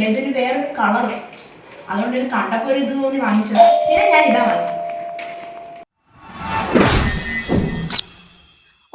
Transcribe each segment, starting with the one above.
കിട്ടില്ല ഇതൊരു വേറൊരു കളർ അതുകൊണ്ട് ഒരു കണ്ടപ്പോൾ ഒരു ഇത് തോന്നി വാങ്ങിച്ചത്. പിന്നെ ഞാൻ ഇതാ വാങ്ങി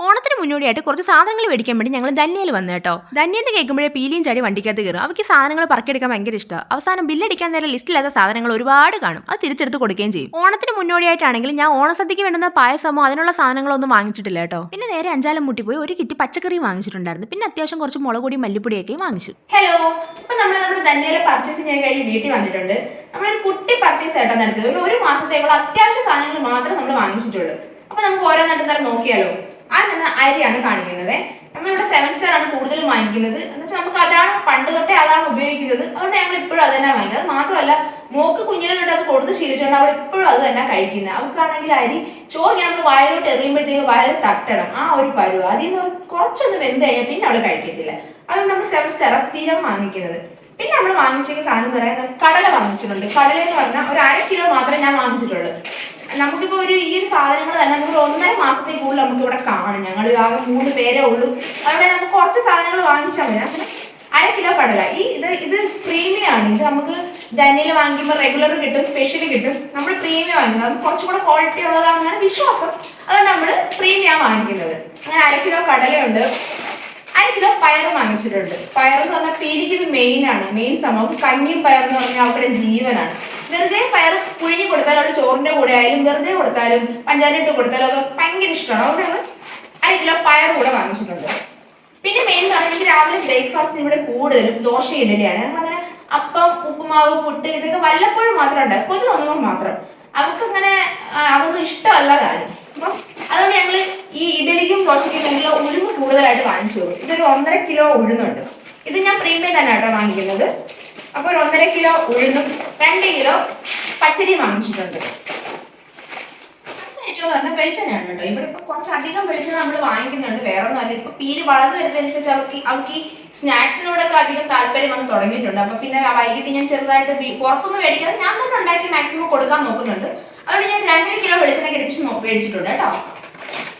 ഓണത്തിന് മുന്നോടിയായിട്ട് കുറച്ച് സാധനങ്ങൾ മേടിക്കാൻ വേണ്ടി ഞങ്ങൾ ധന്യയിൽ വന്നു കേട്ടോ. ധന്യെന്ന് കേൾക്കുമ്പോഴേ പീലിയും ചാടി വണ്ടിക്കകത്ത് കയറും. അവർക്ക് സാധനങ്ങൾ പറക്കിയെടുക്കാൻ ഭയങ്കര ഇഷ്ടമാണ് അവസാനം ബില്ലടിക്കാൻ നേരം ലിസ്റ്റില്ലാത്ത സാധനങ്ങൾ ഒരുപാട് കാണും. അത് തിരിച്ചെടുത്ത് കൊടുക്കുകയും ചെയ്യും. ഓണത്തിന് മുന്നോടിയായിട്ടാണെങ്കിൽ ഞാൻ ഓണസദ്യക്ക് വേണ്ടുന്ന പായസമോ അതിനുള്ള സാധനങ്ങളോ ഒന്നും വാങ്ങിച്ചിട്ടില്ല കേട്ടോ. പിന്നെ നേരെ അഞ്ചാലം മുട്ടി പോയി ഒരു കിറ്റ് പച്ചക്കറി വാങ്ങിച്ചിട്ടുണ്ടായിരുന്നു. പിന്നെ അത്യാവശ്യം കുറച്ച് മുളക് പൊടി മല്ലിപ്പൊടിയൊക്കെ വാങ്ങിച്ചു. ഹലോ ഇപ്പൊ നമ്മൾ നമ്മുടെ ധന്യയിലെ പർച്ചേസ് ചെയ്യാൻ കഴിഞ്ഞ് വീട്ടിൽ വന്നിട്ടുണ്ട്. നമ്മളൊരു കുട്ടി പർച്ചേസ് ആയിട്ടാണ് നടത്തിയത്. ഒരു മാസത്തേക്കുള്ള അത്യാവശ്യ സാധനങ്ങൾ മാത്രമേ നമ്മൾ വാങ്ങിച്ചിട്ടുള്ളൂ. അപ്പൊ നമുക്ക് ഓരോന്നിട്ട് തന്നെ നോക്കിയാലോ. ആ എന്ന അരിയാണ് കാണിക്കുന്നത്. നമ്മളിവിടെ സെവൻ സ്റ്റാർ ആണ് കൂടുതലും വാങ്ങിക്കുന്നത്. എന്ന് വെച്ചാൽ നമുക്ക് അതാണ് പണ്ട് തൊട്ടേ അതാണ് ഉപയോഗിക്കുന്നത്. അതുകൊണ്ട് നമ്മൾ ഇപ്പോഴും അത് തന്നെ വാങ്ങിക്കുന്നത്. അത് മാത്രമല്ല മോക്ക് കുഞ്ഞിനെ അത് കൊടുത്ത് ശീലിച്ചുകൊണ്ട് അവൾ ഇപ്പോഴും അത് തന്നെ കഴിക്കുന്നത് അവൾക്കാണെങ്കിൽ അരി ചോറ് നമ്മൾ വയലോട്ട് എറിയുമ്പോഴത്തേക്ക് വയറ് തട്ടണം. ആ ഒരു പരുവ. അതിൽ നിന്ന് കുറച്ചൊന്ന് വെന്ത് കഴിഞ്ഞാൽ പിന്നെ അവൾ കഴിക്കത്തില്ല. അതുകൊണ്ട് നമ്മൾ സെവൻ സ്റ്റാർ സ്ഥിരം വാങ്ങിക്കുന്നത്. പിന്നെ നമ്മൾ വാങ്ങിച്ചിരിക്കുന്ന സാധനം എന്ന് പറയുന്നത് കടല വാങ്ങിച്ചിട്ടുണ്ട്. കടല എന്ന് പറഞ്ഞാൽ ഒരു അര കിലോ മാത്രമേ ഞാൻ വാങ്ങിച്ചിട്ടുള്ളൂ. നമുക്കിപ്പോൾ ഒരു ഈ ഒരു സാധനങ്ങൾ തന്നെ നമുക്ക് ഒന്നര മാസത്തിൽ കൂടുതൽ നമുക്ക് ഇവിടെ കാണും. ഞങ്ങൾ ആകെ മൂന്ന് പേരെ ഉള്ളൂ. അവിടെ നമുക്ക് കുറച്ച് സാധനങ്ങൾ വാങ്ങിച്ചാൽ മതി. അങ്ങനെ അര കിലോ കടല. ഈ ഇത് ഇത് പ്രീമിയം ആണ്. ഇത് നമുക്ക് ധനിയിൽ വാങ്ങിക്കുമ്പോൾ റെഗുലർ കിട്ടും സ്പെഷ്യൽ കിട്ടും. നമ്മൾ പ്രീമിയം വാങ്ങുന്നത് അത് കുറച്ചും കൂടെ ക്വാളിറ്റി ഉള്ളതാണെന്നാണ് വിശ്വാസം. അതുകൊണ്ട് നമ്മൾ പ്രീമിയം വാങ്ങിക്കുന്നത്. അങ്ങനെ അര കിലോ കടലയുണ്ട്. അര കിലോ പയർ വാങ്ങിച്ചിട്ടുണ്ട്. പയർ എന്ന് പറഞ്ഞാൽ പീലിക്ക് ഇത് മെയിൻ ആണ്. മെയിൻ സംഭവം കഞ്ഞിയും പയർ എന്ന് പറഞ്ഞാൽ അവരുടെ ജീവനാണ്. വെറുതെ പയർ പുഴുങ്ങി കൊടുത്താലും അവിടെ ചോറിന്റെ കൂടെ ആയാലും വെറുതെ കൊടുത്താലും പഞ്ചാര ഇട്ട് കൊടുത്താലും ഒക്കെ ഭയങ്കര ഇഷ്ടമാണ്. അതുകൊണ്ട് ഞങ്ങൾ അര പയർ കൂടെ വാങ്ങിച്ചിട്ടുണ്ട്. പിന്നെ മെയിൻ എനിക്ക് രാവിലെ ബ്രേക്ക്ഫാസ്റ്റിന് ഇവിടെ കൂടുതലും ദോശ ഇഡലിയാണ്. ഞങ്ങളങ്ങനെ അപ്പം ഉപ്പുമാവ് പുട്ട് ഇതൊക്കെ വല്ലപ്പോഴും മാത്രം ഉണ്ട് കൊതു തോന്നുമ്പോൾ മാത്രം. അവർക്ക് അങ്ങനെ അതൊന്നും ഇഷ്ടമല്ല കാര്യം. അപ്പം അതുകൊണ്ട് ഞങ്ങൾ ഈ ഇഡലിക്കും ദോശയ്ക്കും ഞങ്ങൾ ഉഴുന്ന് കൂടുതലായിട്ട് വാങ്ങിച്ചു ഇതൊരു ഒന്നര കിലോ ഉഴുന്നുണ്ട്. ഇത് ഞാൻ പ്രീമിയം തന്നെ കേട്ടോ വാങ്ങിക്കുന്നത്. അപ്പോൾ ഒരു ഒന്നര കിലോ ഉഴുന്നും രണ്ട് കിലോ പച്ചരി വാങ്ങിച്ചിട്ടുണ്ട്. ഏറ്റവും പറഞ്ഞ വെളിച്ചെണ്ണയാണ് കേട്ടോ. ഇവിടെ ഇപ്പൊ കുറച്ചധികം വെളിച്ചെണ്ണ നമ്മൾ വാങ്ങിക്കുന്നുണ്ട്. വേറെ ഒന്നും അല്ല ഇപ്പൊ പീര് വളർന്നു വരുന്നതനുസരിച്ച് അവർക്ക് അവർക്ക് ഈ സ്നാക്സിനോടൊക്കെ അധികം താല്പര്യം വന്ന് തുടങ്ങിയിട്ടുണ്ട്. അപ്പൊ പിന്നെ വൈകിട്ട് ഞാൻ ചെറുതായിട്ട് പുറത്തൊന്നും മേടിക്കാതെ ഞാൻ തന്നെ ഉണ്ടാക്കി മാക്സിമം കൊടുക്കാൻ നോക്കുന്നുണ്ട്. അതുകൊണ്ട് ഞാൻ രണ്ടര കിലോ വെളിച്ചെണ്ണ കിടിപ്പിച്ച് മേടിച്ചിട്ടുണ്ട് കേട്ടോ.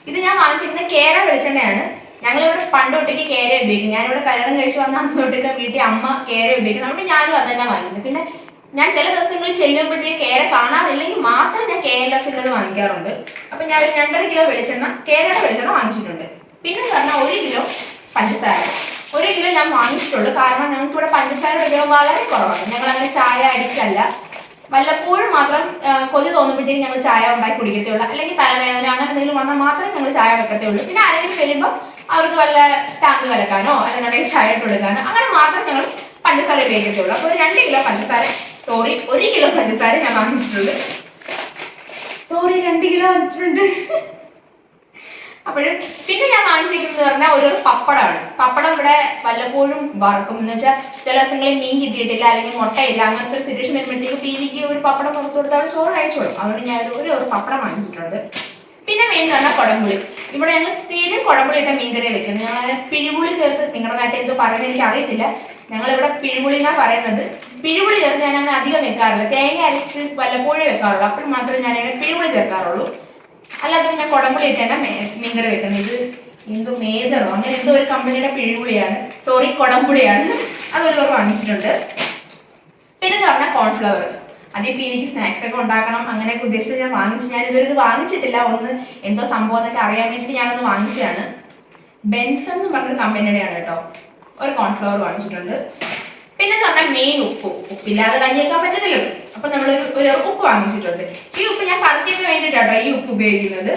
ഇത് ഞാൻ വാങ്ങിച്ചിരുന്ന കേര വെളിച്ചെണ്ണയാണ്. ഞങ്ങളിവിടെ പണ്ട് തൊട്ടേക്ക് കേര ഉപയോഗിക്കും. ഞാനിവിടെ കല്യാണം കഴിച്ച് വന്ന അന്ന് തൊട്ടേക്ക് വീട്ടിൽ അമ്മ കേര ഉപയോഗിക്കും. അതുകൊണ്ട് ഞാനും അത് തന്നെ വാങ്ങിക്കുന്നത് പിന്നെ ഞാൻ ചില ദിവസങ്ങളിൽ ചെല്ലുമ്പോഴത്തേക്ക് കേര കാണാതില്ലെങ്കിൽ മാത്രം ഞാൻ കെ എൽ എഫിന്റെത് വാങ്ങിക്കാറുണ്ട്. അപ്പൊ ഞാൻ ഒരു രണ്ടര കിലോ വെളിച്ചെണ്ണ കേരയുടെ വെളിച്ചെണ്ണ വാങ്ങിച്ചിട്ടുണ്ട്. പിന്നെ പറഞ്ഞാൽ ഒരു കിലോ പഞ്ചസാര. ഒരു കിലോ ഞാൻ വാങ്ങിച്ചിട്ടുള്ളൂ. കാരണം ഞങ്ങൾക്ക് ഇവിടെ പഞ്ചസാരയുടെ ഉപയോഗം വളരെ കുറവാണ്. ഞങ്ങൾ അങ്ങനെ ചായ അടിക്കല്ല. വല്ലപ്പോഴും മാത്രം കൊതി തോന്നുമ്പോഴത്തേക്കും ഞങ്ങൾ ചായ ഉണ്ടാക്കി കുടിക്കത്തേ ഉള്ളൂ അല്ലെങ്കിൽ തലവേദന അങ്ങനെ എന്തെങ്കിലും വന്നാൽ മാത്രമേ ഞങ്ങൾ ചായ വെക്കത്തേ ഉള്ളൂ പിന്നെ ആരെങ്കിലും വരുമ്പോൾ അവർക്ക് വല്ല ടാങ്ക് കലക്കാനോ അല്ലെങ്കിൽ ചായ ഇട്ട് കൊടുക്കാനോ അങ്ങനെ മാത്രം ഞങ്ങൾ പഞ്ചസാര ഉപയോഗിക്കത്തേ ഉള്ളൂ അപ്പോൾ ഒരു രണ്ട് കിലോ പഞ്ചസാര സോറി ഒരു കിലോ പഞ്ചസാര ഞാൻ വാങ്ങിച്ചിട്ടുള്ളൂ സോറി രണ്ട് കിലോ വാങ്ങിച്ചിട്ടുണ്ട്. അപ്പോഴും പിന്നെ ഞാൻ വാങ്ങിച്ചിരിക്കുന്നത് പറഞ്ഞാൽ ഒരു പപ്പടമാണ്. പപ്പടം ഇവിടെ വല്ലപ്പോഴും വറക്കും. എന്ന് വെച്ചാൽ ചില ദിവസങ്ങളിൽ മീൻ കിട്ടിയിട്ടില്ല അല്ലെങ്കിൽ മുട്ടയില്ല അങ്ങനത്തെ ഒരു സിറ്റുവേഷൻ വരുമ്പോഴത്തേക്ക് പീലിക്ക് ഒരു പപ്പടം പുറത്തു കൊടുത്താൽ ചോറ് കഴിച്ചോളും അതുകൊണ്ട് ഞാൻ ഒരു ഒരു പപ്പടം വാങ്ങിച്ചിട്ടുണ്ട്. പിന്നെ മെയിൻ പറഞ്ഞാൽ കുടംപുളി. ഇവിടെ ഞങ്ങൾ സ്ഥിരം കുടംപുളി ഇട്ട മീൻകറി വെക്കുന്നത്. ഞങ്ങൾ പിഴിപുളി ചേർത്ത് നിങ്ങളുടെ നാട്ടിൽ എന്തോ പറയുന്നത് എനിക്ക് അറിയത്തില്ല. ഞങ്ങളിവിടെ പിഴിപുളി എന്നാണ് പറയുന്നത്. പിഴിപുളി ചേർത്ത് ഞാൻ അങ്ങനെ അധികം വെക്കാറില്ല. തേങ്ങ അരച്ച് വല്ലപ്പോഴും വെക്കാറുള്ളൂ. അപ്പോൾ മാത്രമേ ഞാൻ അങ്ങനെ പിഴിപുളി ചേർക്കാറുള്ളൂ. അല്ലാതെ ഞാൻ കുടംപുളി ഇട്ട് തന്നെ മീൻകറി വെക്കുന്നത്? ഇത് എന്തോ മേജറോ? അങ്ങനെ എന്തോ ഒരു കമ്പനിയുടെ പിഴിപുളിയാണ്. സോറി കുടംപുളിയാണ്. അതൊരു കുറവ് വാങ്ങിച്ചിട്ടുണ്ട്. പിന്നെ എന്ന് പറഞ്ഞാൽ കോൺഫ്ലവർ അത് എനിക്ക് സ്നാക്സ് ഒക്കെ ഉണ്ടാക്കണം അങ്ങനെയൊക്കെ ഉദ്ദേശിച്ച് ഞാൻ വാങ്ങിച്ചു. ഞാൻ ഇതുവരെ ഇത് വാങ്ങിച്ചിട്ടില്ല. ഒന്ന് എന്തോ സംഭവം എന്നൊക്കെ അറിയാൻ വേണ്ടിയിട്ട് ഞാനൊന്ന് വാങ്ങിച്ചതാണ്. ബെൻസൺ എന്ന് പറഞ്ഞൊരു കമ്പനിയുടെയാണ് കേട്ടോ. ഒരു കോൺഫ്ലവർ വാങ്ങിച്ചിട്ടുണ്ട്. പിന്നെ പറഞ്ഞാൽ മെയിൻ ഉപ്പ്. ഉപ്പില്ലാതെ കഞ്ഞിയേക്കാൻ പറ്റത്തില്ലല്ലോ. അപ്പൊ നമ്മൾ ഒരു ഉപ്പ് വാങ്ങിച്ചിട്ടുണ്ട്. ഈ ഉപ്പ് ഞാൻ കറിക്കൊക്കെ വേണ്ടിയിട്ടാട്ടോ ഈ ഉപ്പ് ഉപയോഗിക്കുന്നത്.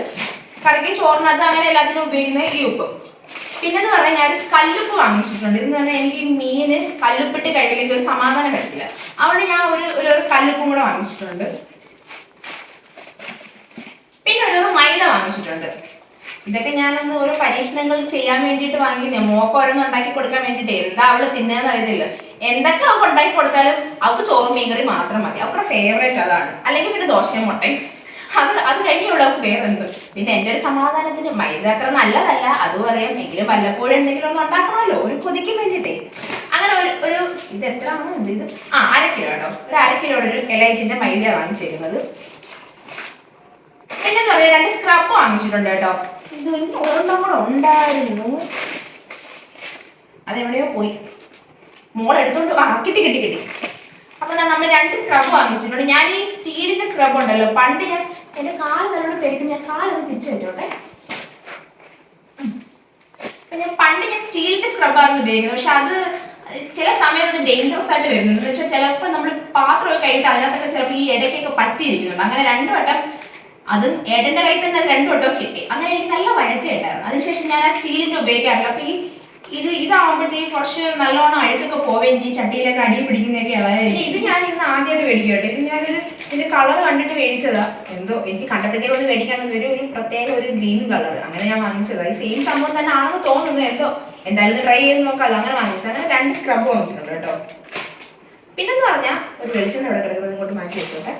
കറിക്കും ചോറിനകത്ത് അങ്ങനെ എല്ലാത്തിനും ഉപയോഗിക്കുന്ന ഈ ഉപ്പ്. പിന്നെ എന്ന് പറഞ്ഞാൽ ഞാൻ കല്ലുപ്പ് വാങ്ങിച്ചിട്ടുണ്ട്. എന്ന് പറഞ്ഞാൽ എനിക്ക് മീന് കല്ലുപ്പിട്ട് കഴിയില്ലെങ്കിൽ ഒരു സമാധാനം പറ്റില്ല അവിടെ ഞാൻ ഒരു ഒരു കല്ലുപ്പും കൂടെ വാങ്ങിച്ചിട്ടുണ്ട്. പിന്നെ ഒരു മൈദ വാങ്ങിച്ചിട്ടുണ്ട്. ഇതൊക്കെ ഞാനൊന്ന് ഓരോ പരീക്ഷണങ്ങൾ ചെയ്യാൻ വേണ്ടിയിട്ട് വാങ്ങിയ മോക്ക് ഓരോന്ന് ഉണ്ടാക്കി കൊടുക്കാൻ വേണ്ടിയിട്ട്. എന്താ അവൾ തിന്നേന്ന് അറിയത്തില്ല. എന്തൊക്കെ അവൾക്ക് ഉണ്ടാക്കി കൊടുത്താലും അവൾക്ക് ചോറും മീൻകറി മാത്രം മതി. അവരുടെ ഫേവറേറ്റ് അതാണ്. അല്ലെങ്കിൽ പിന്നെ ദോശയും മുട്ടയും. അത് അത് കഴിഞ്ഞുള്ള അവൾക്ക് വേറെ എന്ത് പിന്നെ എന്റെ ഒരു സമാധാനത്തിന് മൈദ അത്ര നല്ലതല്ല. അത് പറയാം. എങ്കിലും വല്ലപ്പോഴും എന്തെങ്കിലും ഒന്ന് ഉണ്ടാക്കണമല്ലോ. ഒരു കൊതിക്ക് വേണ്ടിയിട്ടേ. അങ്ങനെ ഒരു ഒരു ഇത് എത്ര എന്ത് ആ അര കിലോ കേട്ടോ. ഒരു അര കിലോയുടെ ഒരു എലൈറ്റിന്റെ മൈദ വാങ്ങിച്ചിരുന്നത് പിന്നെ പറയുക? രണ്ട് സ്ക്രബ് വാങ്ങിച്ചിട്ടുണ്ട് കേട്ടോ. ഉണ്ടായിരുന്നു. അതെവിടെയോ പോയി. മോൾ എടുത്തോണ്ട് ആ കിട്ടി കിട്ടി കിട്ടി. അപ്പൊ നമ്മൾ രണ്ട് സ്ക്രബ് വാങ്ങിച്ചിട്ടുണ്ട്. ഞാൻ ഈ സ്റ്റീലിന്റെ സ്ക്രബ് ഉണ്ടല്ലോ പണ്ട് ഞാൻ എന്റെ കാൽ നല്ലോണം പേരിട്ട് ഞാൻ കാലൊന്ന് തിരിച്ചു വെച്ചോട്ടെ. ഞാൻ പണ്ട് ഞാൻ സ്റ്റീലിന്റെ സ്ക്രബായിരുന്നു ഉപയോഗിക്കുന്നത്. പക്ഷെ അത് ചില സമയത്ത് ഡേഞ്ചറസ് ആയിട്ട് വരുന്നുണ്ട്. എന്ന് വെച്ചാൽ ചിലപ്പോൾ നമ്മൾ പാത്രമൊക്കെ കഴിഞ്ഞിട്ട് അതിനകത്തൊക്കെ ചിലപ്പോൾ ഈ ഇടയ്ക്കൊക്കെ പറ്റിയിരിക്കുന്നുണ്ട്. അങ്ങനെ രണ്ടു വട്ടം അതും ഏട്ടന്റെ കയ്യിൽ തന്നെ രണ്ടു വട്ടം കിട്ടി. അങ്ങനെ എനിക്ക് നല്ല വഴക്ക് കേട്ടായിരുന്നു അതിനുശേഷം ഞാൻ ആ സ്റ്റീലിന്റെ ഉപയോഗിക്കാറില്ല. അപ്പൊ ഈ ഇത് ഇതാവുമ്പോഴത്തേക്ക് കുറച്ച് നല്ലോണം അഴുക്കൊക്കെ പോവുകയും ചെയ്യും. ചട്ടിയിലൊക്കെ അടി പിടിക്കുന്നതൊക്കെ ഉള്ളത് ഇത് ഞാൻ ഇന്ന് ആദ്യമായിട്ട് മേടിക്കും കേട്ടോ ഇത് ഞാനൊരു ഇതിന്റെ കളർ കണ്ടിട്ട് മേടിച്ചതാ. എന്തോ എനിക്ക് കണ്ടപ്പോഴത്തേക്ക് ഒന്ന് മേടിക്കാൻ ഒരു ഒരു പ്രത്യേക ഒരു ഗ്രീൻ കളർ അങ്ങനെ ഞാൻ വാങ്ങിച്ചതാ. ഈ സെയിം സംഭവം തന്നെ ആണെന്ന് തോന്നുന്നു. എന്തോ എന്തായാലും ട്രൈ ചെയ്ത് നോക്കാമല്ലോ അങ്ങനെ വാങ്ങിച്ചത്. അങ്ങനെ രണ്ട് സ്ക്രബ് വാങ്ങിച്ചിട്ടുണ്ട് കേട്ടോ. പിന്നെന്ന് പറഞ്ഞാൽ ഒരു വെളിച്ചെണ്ണ ഇവിടെ കിടക്കുന്നത് ഇങ്ങോട്ട് മാറ്റി വെച്ചോട്ടെ.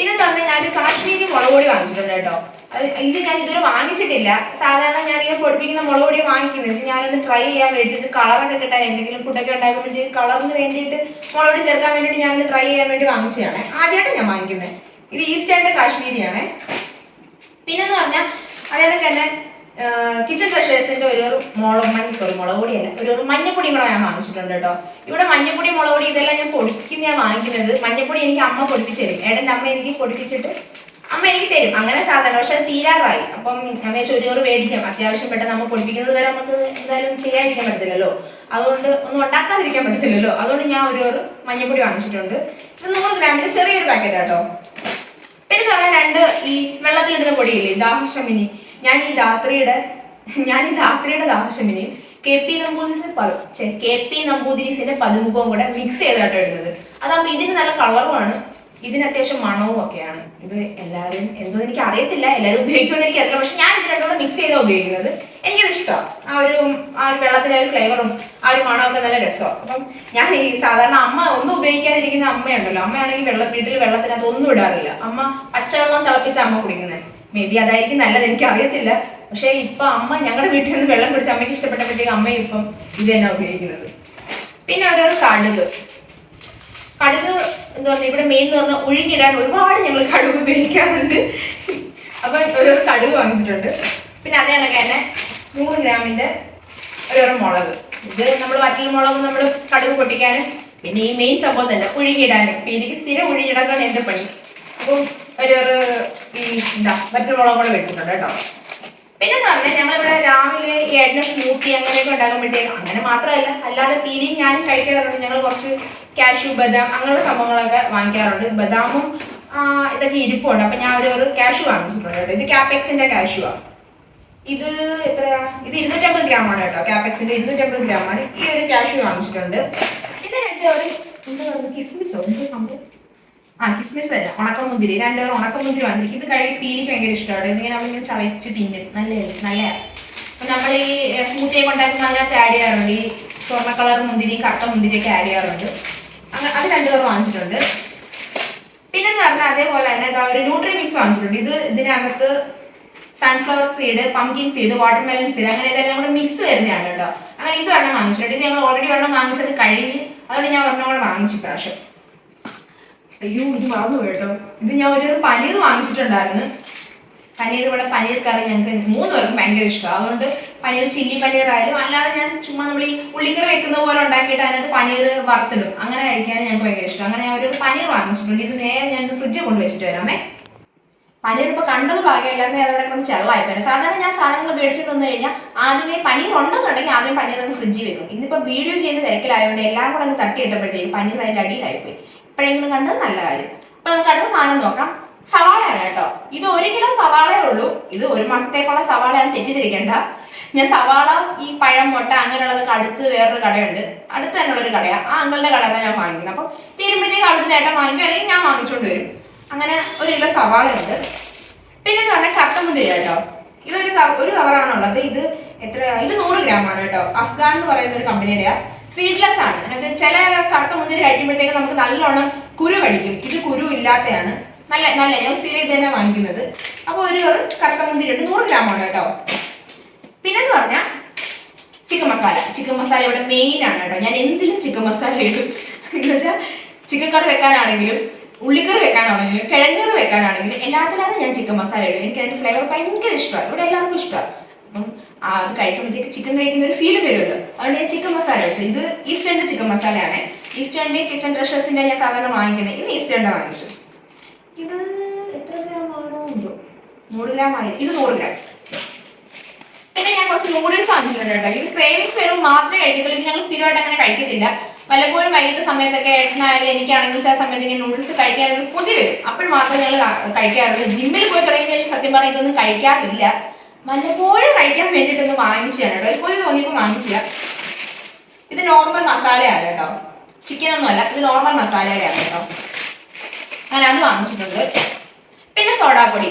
പിന്നെന്ന് പറഞ്ഞാൽ ഞാനൊരു കാശ്മീരി മുളക് പൊടി വാങ്ങിച്ചിട്ടുണ്ട് കേട്ടോ. അത് ഇത് ഞാൻ ഇതുവരെ വാങ്ങിച്ചിട്ടില്ല. സാധാരണ ഞാൻ ഇങ്ങനെ പൊടിപ്പിക്കുന്ന മുളക് പൊടി വാങ്ങിക്കുന്നത്. ഇത് ഞാനൊന്ന് ട്രൈ ചെയ്യാൻ വേണ്ടിയിട്ട് കളറൊക്കെ കിട്ടാൻ എന്തെങ്കിലും ഫുഡൊക്കെ ഉണ്ടാക്കുമ്പോഴത്തേക്ക് കളറിന് വേണ്ടിയിട്ട് മുളക് പൊടി ചേർക്കാൻ വേണ്ടിയിട്ട് ഞാനൊന്ന് ട്രൈ ചെയ്യാൻ വേണ്ടി വാങ്ങിച്ചതാണ്. ആദ്യമായിട്ട് ഞാൻ വാങ്ങിക്കുന്നത്. ഇത് ഈസ്റ്റേണിന്റെ കാശ്മീരിയാണ്. പിന്നെന്ന് പറഞ്ഞാൽ അതേപോലെ തന്നെ കിച്ചൺ ട്രഷേഴ്സിന്റെ ഒരു മുളക് മണി സോറി മുളക് പൊടിയല്ല ഒരു മഞ്ഞപ്പൊടിയും കൂടെ ഞാൻ വാങ്ങിച്ചിട്ടുണ്ട് കേട്ടോ. ഇവിടെ മഞ്ഞപ്പൊടി മുളക് പൊടി ഇതെല്ലാം ഞാൻ പൊടിക്കുന്ന ഞാൻ വാങ്ങിക്കുന്നത്. മഞ്ഞപ്പൊടി എനിക്ക് അമ്മ പൊടിപ്പിച്ച് തരും. ഏട്ടന്റെ അമ്മ എനിക്ക് പൊടിപ്പിച്ചിട്ട് അമ്മ എനിക്ക് തരും. അങ്ങനെ സാധനം പക്ഷെ അത് തീരാറായി. അപ്പം ഞാൻ ചൊരിയോറ് മേടിക്കാം. അത്യാവശ്യം പെട്ടെന്ന് അമ്മ പൊടിപ്പിക്കുന്നത് വരെ നമുക്ക് എന്തായാലും ചെയ്യാതിരിക്കാൻ പറ്റത്തില്ലല്ലോ. അതുകൊണ്ട് ഒന്നും ഉണ്ടാക്കാതിരിക്കാൻ പറ്റത്തില്ലല്ലോ. അതുകൊണ്ട് ഞാൻ ഒരു ഒരു മഞ്ഞപ്പൊടി വാങ്ങിച്ചിട്ടുണ്ട്. ഇത് നൂറ് ഗ്രാമിന്റെ ചെറിയൊരു പാക്കറ്റ് കേട്ടോ പിന്നെ തുടങ്ങാൻ രണ്ട് ഈ വെള്ളത്തിലിടുന്ന പൊടിയില്ലേ ദാഹശമിനി. ഞാൻ ഈ ധാത്രിയുടെ ഞാൻ ഈ ധാത്രിയുടെ ദാഹശമിനെ കെ പി നമ്പൂതിരിസിന്റെ പദം കെ പി നമ്പൂതിരിസിന്റെ പതിമുഖവും കൂടെ മിക്സ് ചെയ്തായിട്ട് എഴുതുന്നത് അതാകുമ്പോൾ ഇതിന് നല്ല കളറുമാണ് ഇതിന് അത്യാവശ്യം മണവും ഒക്കെയാണ്. ഇത് എല്ലാവരും എന്തോ എനിക്ക് അറിയത്തില്ല. എല്ലാവരും ഉപയോഗിക്കുമെന്ന് എനിക്ക് അറിയില്ല പക്ഷെ ഞാൻ ഇത് രണ്ടുകൂടെ മിക്സ് ചെയ്താണ് ഉപയോഗിക്കുന്നത്. എനിക്കത് ഇഷ്ടമാണ് ആ ഒരു ആ ഒരു വെള്ളത്തിലെ ഒരു ഫ്ലേവറും ആ ഒരു മണമൊക്കെ നല്ല രസമാണ് അപ്പം ഞാൻ ഈ സാധാരണ അമ്മ ഒന്നും ഉപയോഗിക്കാതിരിക്കുന്ന അമ്മയുണ്ടല്ലോ. അമ്മയാണെങ്കിൽ വെള്ള വീട്ടിൽ വെള്ളത്തിനകത്ത് ഒന്നും ഇടാറില്ല. അമ്മ പച്ചവെള്ളം തിളപ്പിച്ച അമ്മ കുടിക്കുന്നത് മേ ബി അതായിരിക്കും നല്ലത് എനിക്ക് അറിയത്തില്ല പക്ഷേ ഇപ്പൊ അമ്മ ഞങ്ങളുടെ വീട്ടിൽ നിന്ന് വെള്ളം കുടിച്ച് അമ്മയ്ക്ക് ഇഷ്ടപ്പെട്ടപ്പോഴത്തേക്ക് അമ്മ ഇപ്പം ഇത് തന്നെ ഉപയോഗിക്കുന്നത്. പിന്നെ ഒരു കടുക്. കടുക് എന്താ പറയുക ഇവിടെ മെയിൻ എന്ന് പറഞ്ഞാൽ ഒഴുകിടാൻ ഒരുപാട് ഞങ്ങൾ കടുക് ഉപയോഗിക്കാറുണ്ട്. അപ്പൊ ഒരു കടുക് വാങ്ങിച്ചിട്ടുണ്ട്. പിന്നെ അതേ കണക്ക് തന്നെ നൂറ് ഗ്രാമിന്റെ ഓരോരോ മുളക്. ഇത് നമ്മൾ വറ്റൽ മുളക് നമ്മൾ കടുക് പൊട്ടിക്കാനും പിന്നെ ഈ മെയിൻ സംഭവം തന്നെ ഒഴുകിടാനും ഇപ്പൊ എനിക്ക് സ്ഥിരം ഒഴുകിടാനാണ് എന്റെ പണി. അപ്പം ഒരു ഈ എന്താ വറ്റൽ മുളക് കൂടെ വെച്ചിട്ടുണ്ട് കേട്ടോ. പിന്നെ പറഞ്ഞാൽ ഞങ്ങളിവിടെ രാവിലെ ഈ എണ്ണ സ്മൂത്തി അങ്ങനെയൊക്കെ ഉണ്ടാക്കുമ്പോഴത്തേക്കും അങ്ങനെ മാത്രമല്ല അല്ലാതെ പീലിയും ഞാനും കഴിക്കാറുണ്ട്. ഞങ്ങൾ കുറച്ച് കാഷ്യൂ ബദാം അങ്ങനെയുള്ള സംഭവങ്ങളൊക്കെ വാങ്ങിക്കാറുണ്ട്. ബദാമും ഇതൊക്കെ ഇരിപ്പുണ്ട്. അപ്പം ഞാൻ ഒരു കാഷ്യൂ വാങ്ങിച്ചിട്ടുണ്ട് ഇത് കാപ്പെക്സിന്റെ കാഷ്യൂ ആണ് ഇത് എത്രയാ? ഇത് ഇരുന്നൂറ്റമ്പത് ഗ്രാം ആണ് കേട്ടോ. കാപ്പെക്സിന്റെ ഇരുന്നൂറ്റമ്പത് ഗ്രാം ആണ്. ഈ ഒരു കാഷ്യൂ വാങ്ങിച്ചിട്ടുണ്ട്. പിന്നെ രണ്ട് ഒരു കിസ്മിസോ എന്ത് സംഭവം. ആ കിസ്മിസ് അല്ല ഉണക്കമുന്തിരി രണ്ടുപേരും ഉണക്കമുന്തിരി വാങ്ങിച്ചു ഇത് കഴുകി പീലിക്ക് ഭയങ്കര ഇഷ്ടമാണ് ഇതിങ്ങനെ നമ്മളിങ്ങനെ ചവച്ച് തിന്നും. നല്ല നല്ല നമ്മൾ ഈ സ്മൂത്തി ചെയ്ത് ഉണ്ടാക്കുന്ന അതിനകത്ത് ആഡ് ചെയ്യാറുണ്ട്. ഈ സ്വർണ കളർ മുന്തിരി കറുത്ത മുന്തിരി ഒക്കെ ആഡ് ചെയ്യാറുണ്ട്. അങ്ങനെ അത് രണ്ടുപേർ വാങ്ങിച്ചിട്ടുണ്ട്. പിന്നെന്ന് പറഞ്ഞാൽ അതേപോലെ തന്നെ ഒരു ന്യൂട്രി മിക്സ് വാങ്ങിച്ചിട്ടുണ്ട്. ഇത് ഇതിനകത്ത് sunflower seed pumpkin seed watermelon seed അങ്ങനെ ഇതെല്ലാം കൂടെ മിക്സ് വരുന്നതാണ് കേട്ടോ അങ്ങനെ ഇത് ഒരെണ്ണം വാങ്ങിച്ചിട്ടുണ്ട്. ഇത് ഞങ്ങൾ ഓൾറെഡി ഒരെണ്ണം വാങ്ങിച്ചത് കഴിഞ്ഞ് അതുകൊണ്ട് ഞാൻ ഒരെണ്ണം കൂടെ വാങ്ങിച്ചു പ്രാവശ്യം. അയ്യോ ഇത് മറന്നു കേട്ടോ. ഇത് ഞാൻ ഒരു പനീർ വാങ്ങിച്ചിട്ടുണ്ടായിരുന്നു. പനീർ ഇവിടെ പനീർ കറി ഞങ്ങൾക്ക് മൂന്ന് പേർക്കും ഭയങ്കര ഇഷ്ടമാണ് അതുകൊണ്ട് പനീർ ചില്ലി പനീർ ആയാലും അല്ലാതെ ഞാൻ ചുമ്മാ നമ്മൾ ഈ ഉള്ളിക്കറി വെക്കുന്ന പോലെ ഉണ്ടാക്കിയിട്ട് അതിനകത്ത് പനീർ വറുത്തിടും. അങ്ങനെ കഴിക്കാനും ഞങ്ങൾക്ക് ഭയങ്കര ഇഷ്ടം. അങ്ങനെ ഞാൻ ഒരു പനീർ വാങ്ങിച്ചിട്ടുണ്ട്. ഇത് നേരെ ഞാൻ ഫ്രിഡ്ജിൽ കൊണ്ട് വെച്ചിട്ട് വരാമേ. പനീർ ഇപ്പൊ കണ്ടത് ഭാഗ്യമില്ലാതെ അവിടെ കൊണ്ട് ചെള്ളമായി പോരാ സാധാരണ ഞാൻ സാധനങ്ങൾ മേടിച്ചിട്ട് വന്നു കഴിഞ്ഞാൽ ആദ്യമേ പനീർ ഉണ്ടെന്നുണ്ടെങ്കിൽ ആദ്യം പനീർ ഒന്ന് ഫ്രിഡ്ജിൽ വെക്കും. ഇന്നിപ്പോ വീഡിയോ ചെയ്യുന്ന തിരക്കിലായതുകൊണ്ട് എല്ലാം കൂടെ ഒന്ന് തട്ടിയിട്ടപ്പോഴത്തേക്കും പനീർ അതിന്റെ അടിയിലായിപ്പോയി ഇപ്പോഴെങ്കിലും കണ്ടത് നല്ല കാര്യം അപ്പൊ നമുക്ക് അടുത്ത സാധനം നോക്കാം. സവാളയാണ് കേട്ടോ. ഇത് ഒരു കിലോ സവാളയേ ഉള്ളൂ. ഇത് ഒരു മാസത്തേക്കുള്ള സവാളയാണ് തെറ്റിദ്ധരിക്കേണ്ട ഞാൻ സവാള ഈ പഴം മുട്ട അങ്ങനെയുള്ളതൊക്കെ അടുത്ത് വേറൊരു കടയുണ്ട്. അടുത്ത് തന്നെയുള്ള ഒരു കടയാണ് ആ അങ്ങളുടെ കടയിൽ ഞാൻ വാങ്ങിക്കുന്നത്. അപ്പം തീരുമ്പോഴത്തേക്ക് അവിടുത്തെ നേട്ടം വാങ്ങിക്കും അല്ലെങ്കിൽ ഞാൻ വാങ്ങിച്ചുകൊണ്ട് വരും. അങ്ങനെ ഒരു കിലോ സവാള ഉണ്ട് പിന്നെ എന്ന് പറഞ്ഞാൽ കത്തമുന്തിരി കേട്ടോ. ഇതൊരു ഒരു കവറാണുള്ളത് ഇത് എത്ര ഇത് നൂറ് ഗ്രാം ആണ് കേട്ടോ. അഫ്ഗാൻ എന്ന് പറയുന്ന ഒരു കമ്പനിയുടെയാ സീഡ്ലെസ് ആണ്. അതായത് ചില കറുത്ത മുന്തിരി കഴിക്കുമ്പോഴത്തേക്ക് നമുക്ക് നല്ലോണം കുരു കടിക്കും ഇത് കുരു ഇല്ലാത്തതാണ് നല്ല നല്ല ഞാൻ സ്ഥിരം ഇത് തന്നെ വാങ്ങിക്കുന്നത്. അപ്പോൾ ഒരു കറുത്ത മുന്തിരി ഉണ്ട്. നൂറ് ഗ്രാം ആണ് കേട്ടോ. പിന്നെന്ന് പറഞ്ഞാൽ ചിക്കൻ മസാല. ചിക്കൻ മസാല ഇവിടെ മെയിൻ ആണ് കേട്ടോ. ഞാൻ എന്തിലും ചിക്കൻ മസാല ഇടും. എന്ന് വെച്ചാൽ ചിക്കൻ കറി വെക്കാനാണെങ്കിലും ഉള്ളിക്കറി വെക്കാനാണെങ്കിലും കിഴങ്ങറി വെക്കാനാണെങ്കിലും എല്ലാത്തിനകത്തും ഞാൻ ചിക്കൻ മസാല ഇടും. എനിക്ക് അതിന്റെ ഫ്ലേവർ ഭയങ്കര ഇഷ്ടമാണ്. ഇവിടെ എല്ലാവർക്കും ഇഷ്ടമാണ്. അപ്പം അത് കഴിക്കുമ്പോഴത്തേക്ക് ചിക്കൻ കഴിക്കുന്ന ഒരു ഫീൽ വരുമല്ലോ അതുകൊണ്ട് ഞാൻ ചിക്കൻ മസാല വെച്ചു ഇത് ഈസ്റ്റേണിന്റെ ചിക്കൻ മസാലയാണ് ഈസ്റ്റേണിന്റെ കിച്ചൺ ഡ്രഷേഴ്സിന്റെ ഞാൻ സാധാരണ വാങ്ങിക്കുന്നത് ഇത് ഈസ്റ്റേണിന്റെ വാങ്ങിച്ചു ഇത് എത്ര ഗ്രാം ആണോ ഉണ്ടോ നൂറ് ഗ്രാം ആയി. ഇത് നൂറ് ഗ്രാം പിന്നെ ഞാൻ കുറച്ച് നൂഡിൽസ് കേട്ടോ. ഇത് ക്രേവിങ്സ് വരുമ്പോൾ മാത്രമേ കഴിക്കത്തുള്ളൂ. ഇത് ഞങ്ങൾ സ്ഥിരമായിട്ട് അങ്ങനെ കഴിക്കത്തില്ല. പലപ്പോഴും വൈകിട്ട് സമയത്തൊക്കെ ഏട്ടനായാലും എനിക്കാണെങ്കിൽ ചില സമയത്ത് ഇങ്ങനെ നൂഡിൽസ് കഴിക്കാനൊരു കൊതി വരും. അപ്പോൾ മാത്രമേ ഞങ്ങൾ കഴിക്കാറുള്ളൂ. ജിമ്മിൽ പോയി തുടങ്ങിയ ശേഷം സത്യം പറഞ്ഞാൽ ഇതൊന്നും കഴിക്കാറില്ല. വല്ലപ്പോഴും കഴിക്കാൻ വേണ്ടിയിട്ടൊന്ന് വാങ്ങിച്ചതാണ് കേട്ടോ. ഒരു കൊതി തോന്നിയപ്പോൾ വാങ്ങിച്ച ഇത് നോർമൽ മസാലയാണ് കേട്ടോ. ചിക്കൻ ഒന്നും അല്ല ഇത് നോർമൽ മസാലയുടെയാണ് കേട്ടോ. ഞാൻ അത് വാങ്ങിച്ചിട്ടുണ്ട്. പിന്നെ സോഡാപ്പൊടി.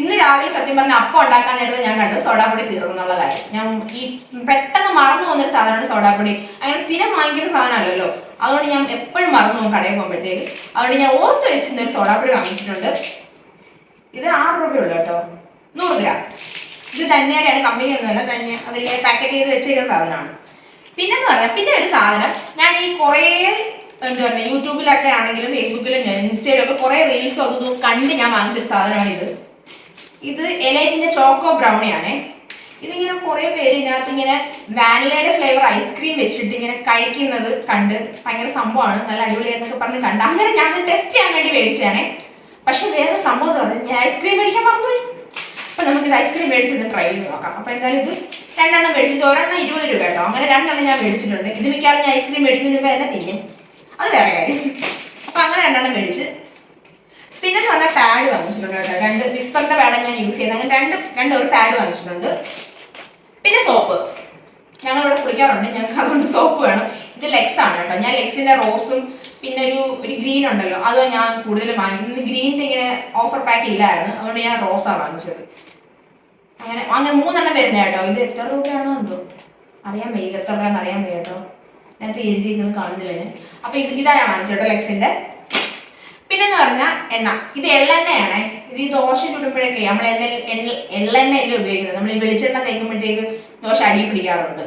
ഇന്ന് രാവിലെ സത്യം പറഞ്ഞ അപ്പം ഉണ്ടാക്കാൻ നേരത്തെ ഞാൻ കണ്ടു സോഡാപ്പൊടി തീർന്നു എന്നുള്ള ഞാൻ ഈ പെട്ടെന്ന് മറന്നു പോകുന്നൊരു സാധനമാണ് സോഡാപ്പൊടി. അങ്ങനെ സ്ഥിരം വാങ്ങിക്കുന്ന സാധനമല്ലല്ലോ അതുകൊണ്ട് ഞാൻ എപ്പോഴും മറന്നു പോകും കടയിൽ പോകുമ്പോഴത്തേക്ക്. അതുകൊണ്ട് ഞാൻ ഓർത്ത് വെച്ചിരുന്ന ഒരു സോഡാപ്പൊടി വാങ്ങിച്ചിട്ടുണ്ട്. ഇത് ആറ് രൂപയുള്ളൂ കേട്ടോ. നൂറ് ഗ്രാം. ഇത് തന്നെയാണ് കമ്പനി ഒന്നുമല്ല തന്നെ അവരുടെ പാക്കറ്റ് ചെയ്ത് വെച്ചിരിക്കുന്ന സാധനമാണ്. പിന്നെന്ന് പറഞ്ഞാൽ പിന്നെ ഒരു സാധനം ഞാൻ ഈ കുറേ എന്താ പറയുക യൂട്യൂബിലൊക്കെ ആണെങ്കിലും ഫേസ്ബുക്കിലും ഇൻസ്റ്റയിലും ഒക്കെ കുറേ റീൽസും ഒന്നും കണ്ട് ഞാൻ വാങ്ങിച്ചൊരു സാധനമാണ് ഇത്. ഇത് എലൈറ്റിന്റെ ചോക്കോ ബ്രൗണി ഇതിങ്ങനെ കുറേ പേര് ഇതിനകത്ത് ഇങ്ങനെ വാനിലയുടെ ഫ്ലേവർ ഐസ്ക്രീം വെച്ചിട്ട് ഇങ്ങനെ കഴിക്കുന്നത് കണ്ട് ഭയങ്കര സംഭവമാണ്. നല്ല അടിപൊളിയാന്നൊക്കെ പറഞ്ഞ് കണ്ട്. അങ്ങനെ ഞാൻ ടെസ്റ്റ് ചെയ്യാൻ വേണ്ടി മേടിച്ചാണേ പക്ഷെ വേറെ സംഭവം എന്ന് പറഞ്ഞാൽ ഞാൻ ഐസ്ക്രീം മേടിക്കാൻ മറന്നുപോയി. അപ്പൊ നമുക്ക് ഇത് ഐസ്ക്രീം മേടിച്ചൊന്ന് ട്രൈ ചെയ്ത് നോക്കാം. അപ്പൊ എന്തായാലും ഇത് രണ്ടെണ്ണം മേടിച്ചിട്ട് ഒരെണ്ണം ഇരുപത് രൂപ കേട്ടോ. അങ്ങനെ രണ്ടെണ്ണം ഞാൻ മേടിച്ചിട്ടുണ്ട്. ഇത് മിക്കാതെ ഞാൻ ഐസ്ക്രീം മേടിക്കുന്ന രൂപ തന്നെ തിന്നും. അത് വേറെ കാര്യം. അപ്പൊ അങ്ങനെ രണ്ടെണ്ണം മേടിച്ച്. പിന്നെ എന്ന് പറഞ്ഞാൽ പാഡ് വാങ്ങിച്ചിട്ടുണ്ട് കേട്ടോ. രണ്ട് വിസ്പറിന്റെ പാഡാണ് ഞാൻ യൂസ് ചെയ്തത് അങ്ങനെ രണ്ട് രണ്ട് ഒരു പാഡ് വാങ്ങിച്ചിട്ടുണ്ട്. പിന്നെ സോപ്പ് ഞങ്ങളിവിടെ കുളിക്കാറുണ്ട്. ഞങ്ങൾക്ക് അതുകൊണ്ട് സോപ്പ് വേണം. ഇത് ലെക്സ് ആണ് കേട്ടോ. ഞാൻ ലെക്സിന്റെ റോസും പിന്നെ ഒരു ഒരു ഗ്രീൻ ഉണ്ടല്ലോ. അത് ഞാൻ കൂടുതൽ വാങ്ങിക്കുന്നത്. ഗ്രീനിന്റെ ഇങ്ങനെ ഓഫർ പാക്ക് ഇല്ലായിരുന്നു. അതുകൊണ്ട് ഞാൻ റോസാണ് വാങ്ങിച്ചത്. അങ്ങനെ അങ്ങനെ മൂന്നെണ്ണം വരുന്ന കേട്ടോ. ഇത് എത്ര രൂപയാണോ എന്തോ? അറിയാൻ വയ്യ എത്ര രൂപയാണെന്ന് അറിയാൻ വയ്യ കേട്ടോ. അതിനകത്ത് എഴുതിയിരിക്കുന്നത് കാണുന്നില്ല ഞാൻ. അപ്പൊ ഇത് ഇതാ ഞാൻ വാങ്ങിച്ചത് കേട്ടോ ലെക്സിന്റെ. പിന്നെന്ന് പറഞ്ഞാൽ എണ്ണ. ഇത് എള്ളെണ്ണയാണ്. ഇത് ഈ ദോശ ചുടുമ്പോഴൊക്കെ നമ്മൾ എണ്ണ എണ്ണ എള്ളെണ്ണയല്ലേ ഉപയോഗിക്കുന്നത്. നമ്മൾ ഈ വെളിച്ചെണ്ണ തേക്കുമ്പോഴത്തേക്ക് ദോശ അടി പിടിക്കാറുണ്ട്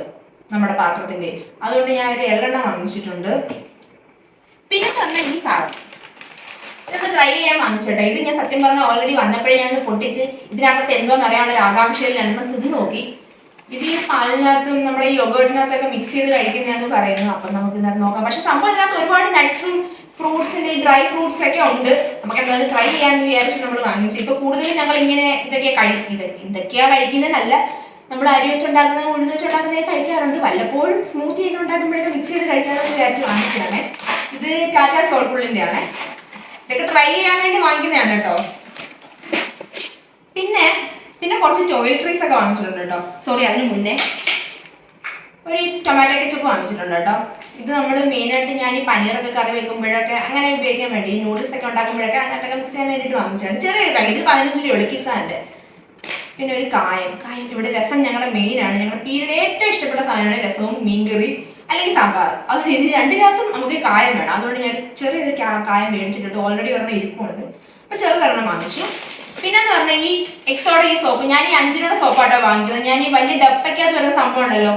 നമ്മുടെ പാത്രത്തിന്റെ അതുകൊണ്ട് ഞാൻ ഒരു എള്ളെണ്ണ വാങ്ങിച്ചിട്ടുണ്ട്. പിന്നെ പറഞ്ഞാൽ ഈ സാധനം. ഇതൊക്കെ ട്രൈ ചെയ്യാൻ വാങ്ങിച്ചോട്ടെ ഇത് ഞാൻ സത്യം പറഞ്ഞാൽ ഓൾറെഡി വന്നപ്പോഴേ ഞാൻ പൊട്ടിച്ച് ഇതിനകത്ത് എന്തോന്ന് അറിയാനുള്ള ആകാംക്ഷയിലാണ്. നമുക്ക് ഇത് നോക്കി. ഇത് ഈ പാലിനകത്തും നമ്മുടെ യോഗേട്ടിനകത്തൊക്കെ മിക്സ് ചെയ്ത് കഴിക്കുന്നതെന്ന് പറയുന്നു. അപ്പം നമുക്ക് ഇതിനകത്ത് നോക്കാം. പക്ഷെ സംഭവം ഇതിനകത്ത് ഒരുപാട് നട്ട്സും ഫ്രൂട്ട്സിന്റെ ഡ്രൈ ഫ്രൂട്ട്സ് ഒക്കെ ഉണ്ട്. നമുക്ക് എന്തായാലും ട്രൈ ചെയ്യാന്ന് വിചാരിച്ച് നമ്മൾ വാങ്ങിച്ചു. ഇപ്പൊ കൂടുതലും ഞങ്ങൾ ഇങ്ങനെ ഇതൊക്കെ കഴിക്കുന്നത് ഇതൊക്കെയാ കഴിക്കുന്നതല്ല. നമ്മൾ അരി വെച്ചുണ്ടാക്കുന്ന ഉഴുന്ന് വെച്ചുണ്ടാക്കുന്നതേ കഴിക്കാറുണ്ട്. വല്ലപ്പോഴും സ്മൂത്തി ഒക്കെ ഉണ്ടാക്കുമ്പോഴൊക്കെ മിക്സ് ചെയ്ത് കഴിക്കാറുണ്ട് വിചാരിച്ച് വാങ്ങിച്ചതാണ്. ഇത് ടാറ്റാ സോൾഫുള്ളിന്റെ ആണ് ഇതൊക്കെ ട്രൈ ചെയ്യാൻ വേണ്ടി വാങ്ങിക്കുന്നതാണ് കേട്ടോ. പിന്നെ പിന്നെ കുറച്ച് ടോയ്ലറ്ററീസ് ഒക്കെ വാങ്ങിച്ചിട്ടുണ്ട് കേട്ടോ. സോറി അതിന് മുന്നേ ഒരു ടൊമാറ്റോ കെച്ചപ്പ് വാങ്ങിച്ചിട്ടുണ്ട് കേട്ടോ. ഇത് നമ്മൾ മെയിനായിട്ട് ഞാൻ ഈ പനീറൊക്കെ കറി വെക്കുമ്പോഴൊക്കെ അങ്ങനെ ഉപയോഗിക്കാൻ വേണ്ടി നൂഡിൽസ് ഒക്കെ ഉണ്ടാക്കുമ്പോഴൊക്കെ അതിനകത്തൊക്കെ മിക്സ് ചെയ്യാൻ വേണ്ടിയിട്ട് വാങ്ങിച്ചാണ് പാക്കറ്റ് ഇത് പതിനഞ്ച് രൂപയുള്ളൂ കിസാന്റെ പിന്നെ ഒരു കായം. കായം ഇവിടെ രസം ഞങ്ങളുടെ മെയിനാണ് ഞങ്ങളുടെ പീരീഡ് ഏറ്റവും ഇഷ്ടപ്പെട്ട സാധനമാണ് രസവും മീൻകറി. അല്ലെങ്കിൽ സാമ്പാർ. അതുകൊണ്ട് ഇത് രണ്ടിനകത്തും നമുക്ക് കായം വേണം. അതുകൊണ്ട് ഞാൻ ചെറിയൊരു കായം മേടിച്ചിട്ടുണ്ട്. ഓൾറെഡി ഒരെണ്ണം ഇരിപ്പുണ്ട്. അപ്പൊ ചെറുതൊരെണ്ണം വാങ്ങിച്ചു. പിന്നെന്ന് പറഞ്ഞാൽ ഈ എക്സോടെ ഈ സോപ്പ്. ഞാൻ ഈ അഞ്ച് സോപ്പാട്ടോ വാങ്ങിക്കുന്നത്. ഞാൻ ഈ വലിയ ഡപ്പയ്ക്കകത്ത് വരുന്ന സംഭവം ഉണ്ടല്ലോ.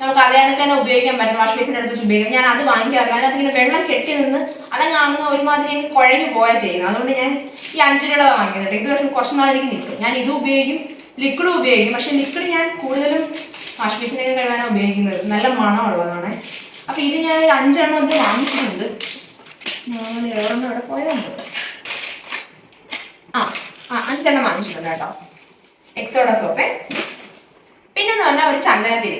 നമുക്ക് അതേ തന്നെ ഉപയോഗിക്കാൻ പറ്റും. വാഷ് ബേസിന്റെ അടുത്ത് വെച്ച് ഉപയോഗിക്കാം. ഞാൻ അത് വാങ്ങിക്കാറില്ല. അതിനകത്ത് ഇങ്ങനെ വെള്ളം കെട്ടി നിന്ന് അതങ്ങ് അങ്ങ് ഒരുമാതിരി കുഴഞ്ഞു പോയാൽ ചെയ്യുന്നത്. അതുകൊണ്ട് ഞാൻ ഈ അഞ്ച് വാങ്ങിക്കുന്നുണ്ട് ഇത് പക്ഷേ കുറച്ച് നാളെനിക്ക് നിൽക്കും. ഞാൻ ഇത് ഉപയോഗിക്കും. ലിക്വിഡ് ഉപയോഗിക്കും. പക്ഷേ ലിക്വിഡ് ഞാൻ കൂടുതലും വാഷ് ബേസിനൊക്കെ കഴുകാനാണ് ഉപയോഗിക്കുന്നത്. നല്ല മണമുള്ളതാണ്. അപ്പൊ ഇത് ഞാൻ ഒരു അഞ്ചെണ്ണം അത് വാങ്ങിച്ചിട്ടുണ്ട് ഞാൻ ഏഴെണ്ണം അവിടെ പോയതുണ്ട്. ആ ആ അഞ്ചെണ്ണം വാങ്ങിച്ചിട്ടുണ്ട് കേട്ടോ. എക്സോഡ സോപ്പ് പിന്നെന്ന് പറഞ്ഞാൽ ഒരു ചന്ദനത്തിരി.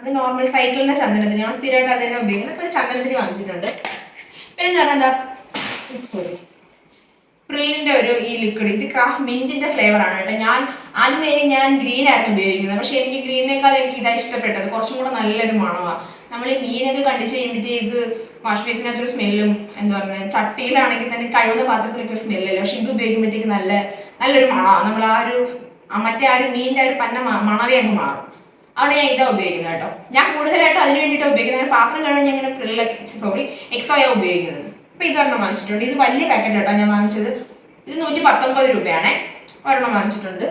അത് നോർമൽ സൈക്കിളിന്റെ ചന്ദനത്തിരി. ഞാൻ സ്ഥിരമായിട്ട് അത് തന്നെ ഉപയോഗിക്കുന്നത്. അപ്പൊ ഒരു ചന്ദനത്തിരി വാങ്ങിച്ചിട്ടുണ്ട്. പിന്നെ എന്ന് പറഞ്ഞാൽ എന്താ പ്രില്ലിന്റെ ഒരു ഈ ലിക്വിഡ് ഇത് ക്രാഫ്റ്റ് മിന്റിന്റെ ഫ്ലേവറാണ് കേട്ടോ. ഞാൻ ആദ്യമേ ഞാൻ ഗ്രീൻ ആയിരുന്നു ഉപയോഗിക്കുന്നത്. പക്ഷെ എനിക്ക് ഗ്രീനേക്കാൾ എനിക്ക് ഇതാ ഇഷ്ടപ്പെട്ടത്. കുറച്ചും കൂടെ നല്ലൊരു മണമാണ് നമ്മൾ ഈ മീനൊക്കെ കണ്ടിച്ച് കഴിയുമ്പോഴത്തേക്ക് വാഷ് ബേസിനകത്ത് ഒരു സ്മെല്ലും എന്താ പറയുക ചട്ടിയിലാണെങ്കിൽ തന്നെ കഴിവുന്ന പാത്രത്തിലൊക്കെ ഒരു സ്മെല്ലല്ല പക്ഷെ ഇത് ഉപയോഗിക്കുമ്പോഴത്തേക്ക് നല്ല നല്ലൊരു മണമാണ് നമ്മൾ ആ ഒരു മറ്റേ ആ ഒരു മീനിന്റെ ആ ഒരു പന്ന മണവേ അങ്ങ് മാറും. അവിടെ ഞാൻ ഇതാ ഉപയോഗിക്കുന്നത് കേട്ടോ. ഞാൻ കൂടുതലായിട്ടും അതിന് വേണ്ടിയിട്ട് ഉപയോഗിക്കുന്നത്. പാത്രം കഴിവ് ഞാൻ ഇങ്ങനെ പ്രില്ലൊക്കെ സോറി എക്സോയാണ് ഉപയോഗിക്കുന്നത്. അപ്പൊ ഇതൊരെണ്ണം വാങ്ങിച്ചിട്ടുണ്ട്. ഇത് വലിയ പാക്കറ്റ് കേട്ടോ ഞാൻ വാങ്ങിച്ചത്. ഇത് നൂറ്റി പത്തൊമ്പത് രൂപയാണേ. ഒരെണ്ണം വാങ്ങിച്ചിട്ടുണ്ട്.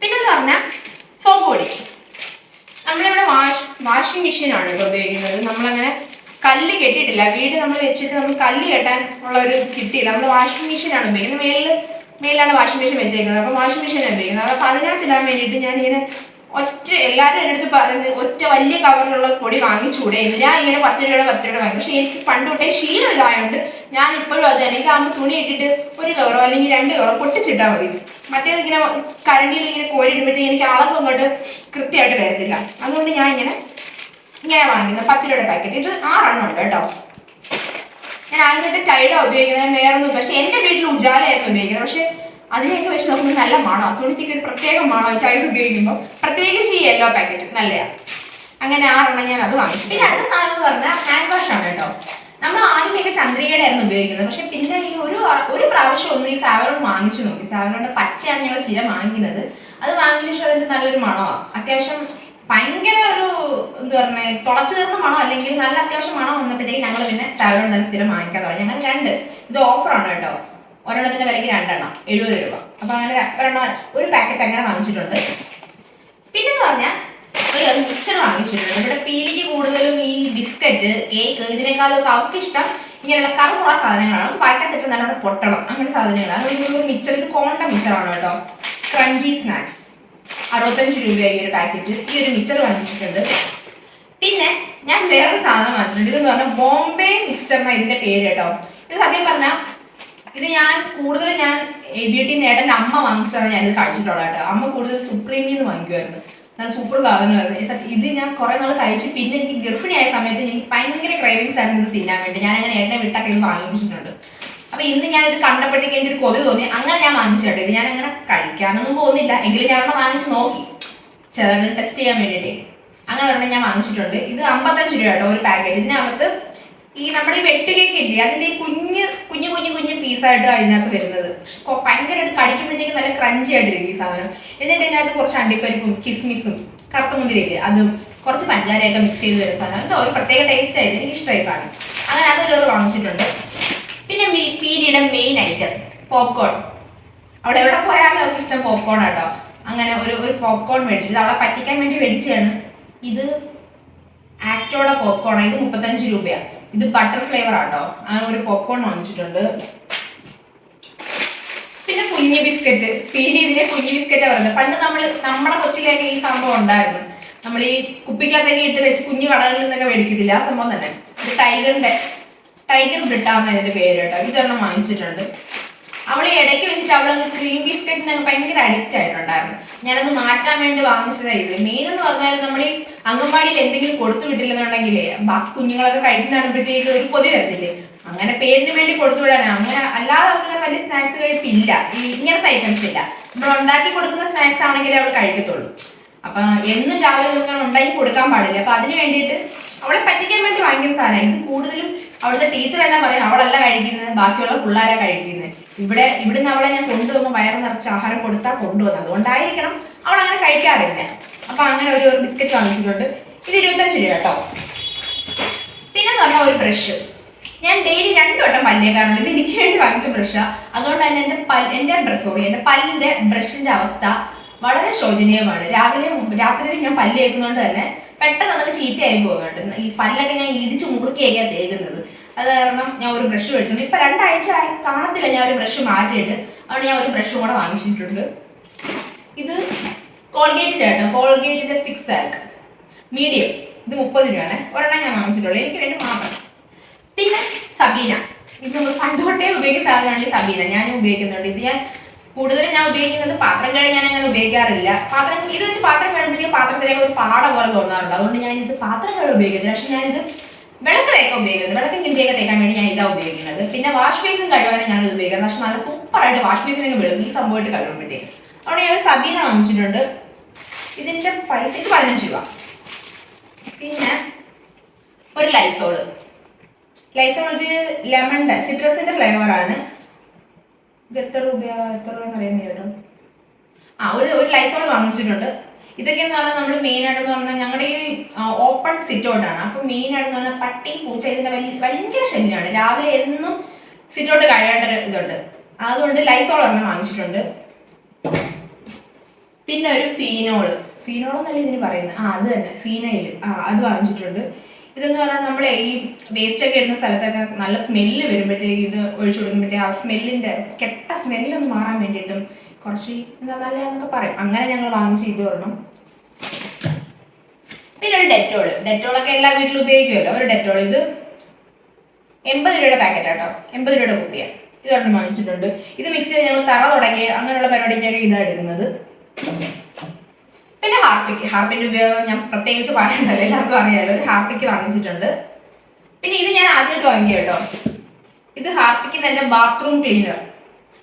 പിന്നെന്ന് പറഞ്ഞാൽ സോപ്പ് പൊടി നമ്മളിവിടെ വാഷ് വാഷിംഗ് മെഷീൻ ആണ് കേട്ടോ ഉപയോഗിക്കുന്നത്. നമ്മളങ്ങനെ കല്ല് കെട്ടിയിട്ടില്ല. വീട് നമ്മൾ വെച്ചിട്ട് നമ്മൾ കല്ല് കെട്ടാൻ ഉള്ള ഒരു കിട്ടിയില്ല. നമ്മൾ വാഷിംഗ് മെഷീൻ ആണ് ഉപയോഗിക്കുന്നത്. മേളിൽ മേലാണ് വാഷിംഗ് മെഷീൻ വെച്ചേക്കുന്നത്. അപ്പോൾ വാഷിംഗ് മെഷീൻ ഉപയോഗിക്കുന്നത്. അപ്പോൾ അതിനകത്ത് ഇടാൻ വേണ്ടിയിട്ട് ഞാൻ ഇങ്ങനെ ഒറ്റ എല്ലാവരും എന്റെ അടുത്ത് പറയുന്നത് ഒറ്റ വലിയ കവറിലുള്ള പൊടി വാങ്ങിച്ചൂടെ? ഞാൻ ഇങ്ങനെ പത്ത് രൂപയുടെ പത്ത് രൂപ വാങ്ങി പക്ഷേ എനിക്ക് പണ്ട് തൊട്ടേ ഇതായതുകൊണ്ട് ഞാൻ ഇപ്പോഴും അത് എനിക്ക് ആകുമ്പോൾ തുണി ഇട്ടിട്ട് ഒരു കവറോ അല്ലെങ്കിൽ രണ്ട് കവറോ പൊട്ടിച്ചിട്ടാൽ മതി. മറ്റേത് ഇങ്ങനെ കരണ്ടിയിൽ ഇങ്ങനെ കോരിയിടുമ്പോഴത്തേക്ക് എനിക്ക് അളവ് അങ്ങോട്ട് കൃത്യമായിട്ട് വരത്തില്ല. അതുകൊണ്ട് ഞാൻ ഇങ്ങനെ ഇങ്ങനെ വാങ്ങുന്നത് പത്ത് രൂപയുടെ പാക്കറ്റ്. ഇത് ആറെണ്ണം ഉണ്ട് കേട്ടോ. ഞാൻ ആദ്യമായിട്ട് ടൈഡാണ് ഉപയോഗിക്കുന്നത്. വേറൊന്നും പക്ഷെ എന്റെ വീട്ടിൽ ഉജാലയായിരുന്നു ഉപയോഗിക്കുന്നത്. പക്ഷെ അതിനെയൊക്കെ വെച്ച് നോക്കുമ്പോൾ നല്ല മണമാണ് തുണിക്ക് ഒരു പ്രത്യേക മണോ? ടൈഡ് ഉപയോഗിക്കുമ്പോൾ പ്രത്യേകിച്ച് ഈ യെല്ലോ പാക്കറ്റ് നല്ലതാണ് അങ്ങനെ ആറെണ്ണം ഞാൻ അത് വാങ്ങിച്ചു. പിന്നെ അടുത്ത സാധനം എന്ന് പറഞ്ഞാൽ ഹാൻഡ് വാഷ് ആണ് കേട്ടോ. നമ്മൾ ആദ്യമൊക്കെ ചന്ദ്രികയുടെ ആയിരുന്നു ഉപയോഗിക്കുന്നത്. പക്ഷെ പിന്നെ ഈ ഒരു ഒരു പ്രാവശ്യം ഒന്ന് ഈ സാവറും വാങ്ങിച്ചു നോക്കി. സാവറോണിന്റെ പച്ചയാണ് ഞങ്ങൾ സ്ഥിരം വാങ്ങിക്കുന്നത്. അത് വാങ്ങിച്ച ശേഷം അതിന്റെ നല്ലൊരു മണമാണ് അത്യാവശ്യം ഭയങ്കര ഒരു എന്താ പറയുക തുളച്ചു തീർന്ന മണം? അല്ലെങ്കിൽ നല്ല അത്യാവശ്യം മണം വന്നപ്പോഴത്തേക്ക് ഞങ്ങൾ പിന്നെ സാവറോൺ തന്നെ സ്ഥിരം വാങ്ങിക്കാൻ തുടങ്ങി. ഞങ്ങൾ രണ്ട്. ഇത് ഓഫറാണ് കേട്ടോ. ഒരെണ്ണത്തിന്റെ വിലയ്ക്ക് രണ്ടെണ്ണം എഴുപത് രൂപ. അപ്പൊ അങ്ങനെ ഒരെണ്ണം ഒരു പാക്കറ്റ് അങ്ങനെ വാങ്ങിച്ചിട്ടുണ്ട്. പിന്നെന്ന് പറഞ്ഞാൽ ഒരു മിക്സർ വാങ്ങിച്ചിട്ടുണ്ട്. ഇവിടെ പീലിക്ക് കൂടുതലും ഈ ബിസ്ക്കറ്റ് കേക്ക് അവർക്ക് ഇഷ്ടം ഇങ്ങനെയുള്ള കറുമുള്ള സാധനങ്ങളാണ്. പാക്കത്തിട്ട് നല്ലോണം പൊട്ടണം അങ്ങനെ സാധനങ്ങളാണ്. ഒരു മിക്സർ ഇത് കോണ്ട മിക്സറാണ് കേട്ടോ. Crunchy snacks. അറുപത്തഞ്ച് രൂപയായി ഒരു പാക്കറ്റ്. ഈ ഒരു മിക്സർ വാങ്ങിച്ചിട്ടുണ്ട്. പിന്നെ ഞാൻ വേറൊരു സാധനം വാങ്ങിച്ചിട്ടുണ്ട്. ഇതെന്ന് പറഞ്ഞാൽ ബോംബെ മിക്സ്ചർ എന്ന ഇതിന്റെ പേര് കേട്ടോ. ഇത് സത്യം പറഞ്ഞാൽ ഇത് ഞാൻ കൂടുതൽ ഞാൻ എ ബി ടി അമ്മ വാങ്ങിച്ചതാണ് ഞാൻ ഇത് കഴിച്ചിട്ടുള്ളത് കേട്ടോ. അമ്മ കൂടുതൽ സുപ്രീമിൽ നിന്ന് വാങ്ങിക്കുമായിരുന്നു. നല്ല സൂപ്പർ സാധനമായിരുന്നു. ഇത് ഞാൻ കുറെ നാൾ കഴിച്ച് പിന്നെ എനിക്ക് ഗർഭിണിയായ സമയത്ത് എനിക്ക് ഭയങ്കര ക്രേവിങ്സ് ആയിരുന്നു ഇത് തിന്നാൻ വേണ്ടി. ഞാൻ അങ്ങനെ എണ്ണ വിട്ടൊക്കെ ഇത് വാങ്ങിപ്പിച്ചിട്ടുണ്ട് അപ്പൊ ഇന്ന് ഞാൻ ഇത് കണ്ടപ്പോഴത്തേക്ക് എനിക്ക് ഒരു കൊതി തോന്നി. അങ്ങനെ ഞാൻ വാങ്ങിച്ചോട്ടെ ഇത് ഞാൻ അങ്ങനെ കഴിക്കാനൊന്നും പോകുന്നില്ല. എങ്കിലും ഞാൻ വാങ്ങിച്ച് നോക്കി. ചേർന്ന് ടെസ്റ്റ് ചെയ്യാൻ വേണ്ടിയിട്ട്. അങ്ങനെ പറഞ്ഞാൽ ഞാൻ വാങ്ങിച്ചിട്ടുണ്ട്. ഇത് അമ്പത്തഞ്ച് രൂപ കേട്ടോ ഒരു പാക്കേജ് ഇതിനകത്ത് ഈ നമ്മുടെ ഈ വെട്ടുകേക്ക് ഇല്ലേ അതിന്റെ ഈ കുഞ്ഞ് കുഞ്ഞു കുഞ്ഞു കുഞ്ഞു പീസായിട്ട് അതിനകത്ത് വരുന്നത്. ഭയങ്കരമായിട്ട് കടിക്കുമ്പോഴത്തേക്ക് നല്ല ക്രഞ്ചി ആയിട്ടിരിക്കും ഈ സാധനം. എന്നിട്ട് ഇതിനകത്ത് കുറച്ച് അണ്ടിപ്പരിപ്പും കിസ്മിസും കറുത്ത മുന്തിരിയില്ലേ അതും കുറച്ച് പഞ്ചാരയൊക്കെ മിക്സ് ചെയ്ത് വരുന്ന സാധനം. എന്തോ ഒരു പ്രത്യേക ടേസ്റ്റ് ആയിട്ട് എനിക്ക് ഇഷ്ടമായി സാധനം. അങ്ങനെ അതൊരു വാങ്ങിച്ചിട്ടുണ്ട്. പിന്നെ പീരിയുടെ മെയിൻ ഐറ്റം പോപ്കോൺ അവിടെ എവിടെ പോയാലും അവർക്ക് ഇഷ്ടം പോപ്കോൺ ആട്ടോ. അങ്ങനെ ഒരു ഒരു പോപ്കോൺ മേടിച്ചു ഇത് അവളെ പറ്റിക്കാൻ വേണ്ടി മേടിച്ചതാണ്. ഇത് ആക്ടോടെ പോപ്കോൺ ആണ്. ഇത് മുപ്പത്തഞ്ച് രൂപയാണ് ഇത് ബട്ടർ ഫ്ലേവർ ആട്ടോ. അങ്ങനെ ഒരു പോപ്കോൺ വാങ്ങിച്ചിട്ടുണ്ട്. പിന്നെ കുഞ്ഞു ബിസ്ക്കറ്റ്. പിന്നെ ഇതിനെ കുഞ്ഞു ബിസ്ക്കറ്റ് പറയുന്നത്. പണ്ട് നമ്മൾ നമ്മുടെ കൊച്ചിലേക്ക് ഈ സംഭവം ഉണ്ടായിരുന്നു. നമ്മൾ ഈ കുപ്പിക്കകത്തേക്ക് ഇട്ട് വെച്ച് കുഞ്ഞു കടകളിൽ നിന്നൊക്കെ മേടിക്കത്തില്ല? ആ സംഭവം തന്നെ. ഇത് ടൈഗറിന്റെ ടൈഗർ ബ്രിട്ടാന്ന് അതിന്റെ പേര് കേട്ടോ. ഇതൊരെണ്ണം വാങ്ങിച്ചിട്ടുണ്ട്. അവൾ ഇടയ്ക്ക് വെച്ചിട്ട് അവൾ ക്രീം ബിസ്ക്കറ്റിന് ഭയങ്കര അഡിക്റ്റ് ആയിട്ടുണ്ടായിരുന്നു. ഞാനത് മാറ്റാൻ വേണ്ടി വാങ്ങിച്ചതായി മെയിൻ എന്ന് പറഞ്ഞാൽ നമ്മൾ ഈ അംഗൻവാടിയിൽ എന്തെങ്കിലും കൊടുത്തു വിട്ടില്ലെന്നുണ്ടെങ്കിൽ ബാക്കി കുഞ്ഞുങ്ങളൊക്കെ കഴിക്കുന്നതാകുമ്പോഴത്തേക്ക് ഒരു പൊതി വരത്തില്ലേ? അങ്ങനെ പേരിന് വേണ്ടി കൊടുത്തു വിടാനാണ് അങ്ങനെ അല്ലാതെ അങ്ങനെ വലിയ സ്നാക്സ് കഴിപ്പില്ല. ഈ ഇങ്ങനത്തെ ഐറ്റംസ് ഇല്ല. നമ്മൾ ഉണ്ടാക്കി കൊടുക്കുന്ന സ്നാക്സ് ആണെങ്കിലേ അവൾ കഴിക്കത്തുള്ളൂ. അപ്പൊ എന്നും രാവിലെ നിങ്ങൾ ഉണ്ടാക്കി കൊടുക്കാൻ പാടില്ല. അപ്പൊ അതിന് വേണ്ടിയിട്ട് അവളെ പറ്റിക്കാൻ വേണ്ടി വാങ്ങിക്കുന്ന സാധനമായിരിക്കും കൂടുതലും അവിടുത്തെ ടീച്ചർ തന്നെ പറയും അവളല്ല കഴിക്കുന്നത് ബാക്കിയുള്ള പിള്ളേരെ കഴിക്കുന്നത്. ഇവിടെ ഇവിടുന്ന് അവളെ ഞാൻ കൊണ്ടുവന്ന് വയറ് നിറച്ച് ആഹാരം കൊടുത്താൽ കൊണ്ടുവന്നത് അതുകൊണ്ടായിരിക്കണം അവൾ അങ്ങനെ കഴിക്കാറില്ല. അപ്പൊ അങ്ങനെ ഒരു ബിസ്ക്കറ്റ് വാങ്ങിച്ചിട്ടുണ്ട്. ഇത് ഇരുപത്തഞ്ച് രൂപ കേട്ടോ. പിന്നെ പറഞ്ഞ ഒരു ബ്രഷ് ഞാൻ ഡെയിലി രണ്ടു വട്ടം പല്ലേക്കാറുണ്ട് ഇത് എനിക്ക് വേണ്ടി വാങ്ങിച്ച ബ്രഷാണ് അതുകൊണ്ട് തന്നെ എന്റെ പല്ല് എന്റെ സോറി എന്റെ പല്ലിന്റെ ബ്രഷിന്റെ അവസ്ഥ വളരെ ശോചനീയമാണ്. രാവിലെ രാത്രിയിൽ ഞാൻ പല്ല് തേക്കുന്നതുകൊണ്ട് തന്നെ പെട്ടെന്ന് അതൊക്കെ ചീത്തയായി പോകുന്നുണ്ട് ഈ പല്ലൊക്കെ ഞാൻ ഇടിച്ച് മുറുക്കിയൊക്കെയാണ് തേക്കുന്നത്. അത് കാരണം ഞാൻ ഒരു ബ്രഷ് മേടിച്ചിട്ടുണ്ട്. ഇപ്പൊ രണ്ടാഴ്ച കാണത്തില്ല ഞാൻ ഒരു ബ്രഷ് മാറ്റിയിട്ട്. അതുകൊണ്ട് ഞാൻ ഒരു ബ്രഷും കൂടെ വാങ്ങിച്ചിട്ടുണ്ട്. ഇത് കോൾഗേറ്റിന്റെ കേട്ടോ. കോൾഗേറ്റിന്റെ സിക്സ് ആക്ക് മീഡിയം. ഇത് മുപ്പത് രൂപയാണ്. ഒരെണ്ണം ഞാൻ വാങ്ങിച്ചിട്ടുള്ളൂ. എനിക്ക് വേണ്ടി മാത്രം. പിന്നെ സബീന. ഇത് നമ്മൾ പണ്ടുകൊട്ടേ ഉപയോഗിക്കുന്ന സാധനമാണ് സബീന. ഞാൻ ഉപയോഗിക്കുന്നുണ്ട്. ഇത് ഞാൻ കൂടുതലും ഞാൻ ഉപയോഗിക്കുന്നത് പാത്രം കഴുകാൻ ഞാൻ അങ്ങനെ ഉപയോഗിക്കാറില്ല. പാത്രം ഇത് വെച്ച് പാത്രം കഴുകുമ്പോഴത്തേക്ക് പാത്രത്തിലേക്ക് ഒരു പാട പോലെ തോന്നാറുണ്ട്. അതുകൊണ്ട് ഞാൻ ഇത് പാത്രം കഴുകി ഉപയോഗിക്കുന്നത്. പക്ഷെ ഞാനിത് വെള്ളത്തിൽ തേക്കാൻ ഉപയോഗിക്കുന്നത് വെള്ളത്തിൽ കിണ്ടിയൊക്കെ തേക്കാൻ വേണ്ടി ഞാൻ ഇതാ ഉപയോഗിക്കുന്നത്. പിന്നെ വാഷ് ബേസും കഴുകാനും ഞാൻ ഇത് ഉപയോഗിക്കുന്നത്. പക്ഷെ നല്ല സൂപ്പറായിട്ട് വാഷ് ബേസിനൊക്കെ വിളിക്കും. ഈ സംഭവമായിട്ട് കഴുകുമ്പോഴത്തേക്ക്. അതുകൊണ്ട് ഞാൻ സബീന വാങ്ങിച്ചിട്ടുണ്ട്. ഇതിന്റെ പൈസ ഇത് പതിനഞ്ച് രൂപ. പിന്നെ ഒരു ലൈസോൾ ലൈസോൾ ഇത് ലെമണിന്റെ സിട്രസിന്റെ ഫ്ലേവർ ആണ്. ഇത് എത്ര രൂപ എത്ര രൂപ അറിയാൻ കേട്ടോ. ആ ഒരു ഒരു ലൈസോൾ വാങ്ങിച്ചിട്ടുണ്ട്. ഇതൊക്കെ എന്ന് പറഞ്ഞാൽ നമ്മൾ മെയിൻ ആയിട്ട് പറഞ്ഞാൽ ഞങ്ങളുടെ ഈ ഓപ്പൺ സിറ്റ് ഔട്ടാണ് അപ്പൊ മെയിൻ ആയിട്ട് പറഞ്ഞാൽ പട്ടി പൂച്ച ഇതിന്റെ വലിയ ഭയങ്കര ശല്യമാണ് രാവിലെ എന്നും സിറ്റ് ഔട്ട് കഴിയേണ്ട ഒരു ഇതുണ്ട്. അതുകൊണ്ട് ലൈസോൾ ഒരെണ്ണം വാങ്ങിച്ചിട്ടുണ്ട്. പിന്നെ ഒരു ഫീനോൾ ഫീനോൾ ഇതിന് പറയുന്നത്? ആ അത് തന്നെ. ഫീനയിൽ ആ അത് വാങ്ങിച്ചിട്ടുണ്ട്. ഇതെന്ന് പറഞ്ഞാൽ നമ്മൾ ഈ വേസ്റ്റ് ഒക്കെ ഇടുന്ന സ്ഥലത്തൊക്കെ നല്ല സ്മെല്ല് വരുമ്പോഴത്തേക്ക് ഇത് ഒഴിച്ചു കൊടുക്കുമ്പോഴത്തേക്ക് ആ സ്മെല്ലിന്റെ കെട്ട സ്മെല്ലൊന്ന് മാറാൻ വേണ്ടിയിട്ടും കുറച്ച് എന്താ നല്ല എന്നൊക്കെ പറയും. അങ്ങനെ ഞങ്ങൾ വാങ്ങിച്ച് ഇത് വരണം പിന്നെ ഒരു ഡെറ്റോൾ ഡെറ്റോളൊക്കെ എല്ലാ വീട്ടിലും ഉപയോഗിക്കുമല്ലോ. ഒരു ഡെറ്റോൾ ഇത് എൺപത് രൂപയുടെ പാക്കറ്റ് ആട്ടോ. എൺപത് രൂപയുടെ കുപ്പിയാണ് ഇതൊരെണ്ണം വാങ്ങിച്ചിട്ടുണ്ട്. ഇത് മിക്സ് ചെയ്ത് ഞങ്ങൾ തറ തുടങ്ങി അങ്ങനെയുള്ള പരിപാടിക്കൊക്കെ ഇതാണ് എടുക്കുന്നത്. പിന്നെ ഹാർപ്പിക്ക് ഹാർപ്പിന്റെ ഉപയോഗം ഞാൻ പ്രത്യേകിച്ച് പറയണ്ടല്ലോ എല്ലാവർക്കും അറിയാലോ ഒരു ഹാർപ്പിക്ക് വാങ്ങിച്ചിട്ടുണ്ട്. പിന്നെ ഇത് ഞാൻ ആദ്യമായിട്ട് വാങ്ങിയ കേട്ടോ. ഇത് ഹാർപ്പിക്കിന്റെ തന്നെ ബാത്റൂം ക്ലീനർ.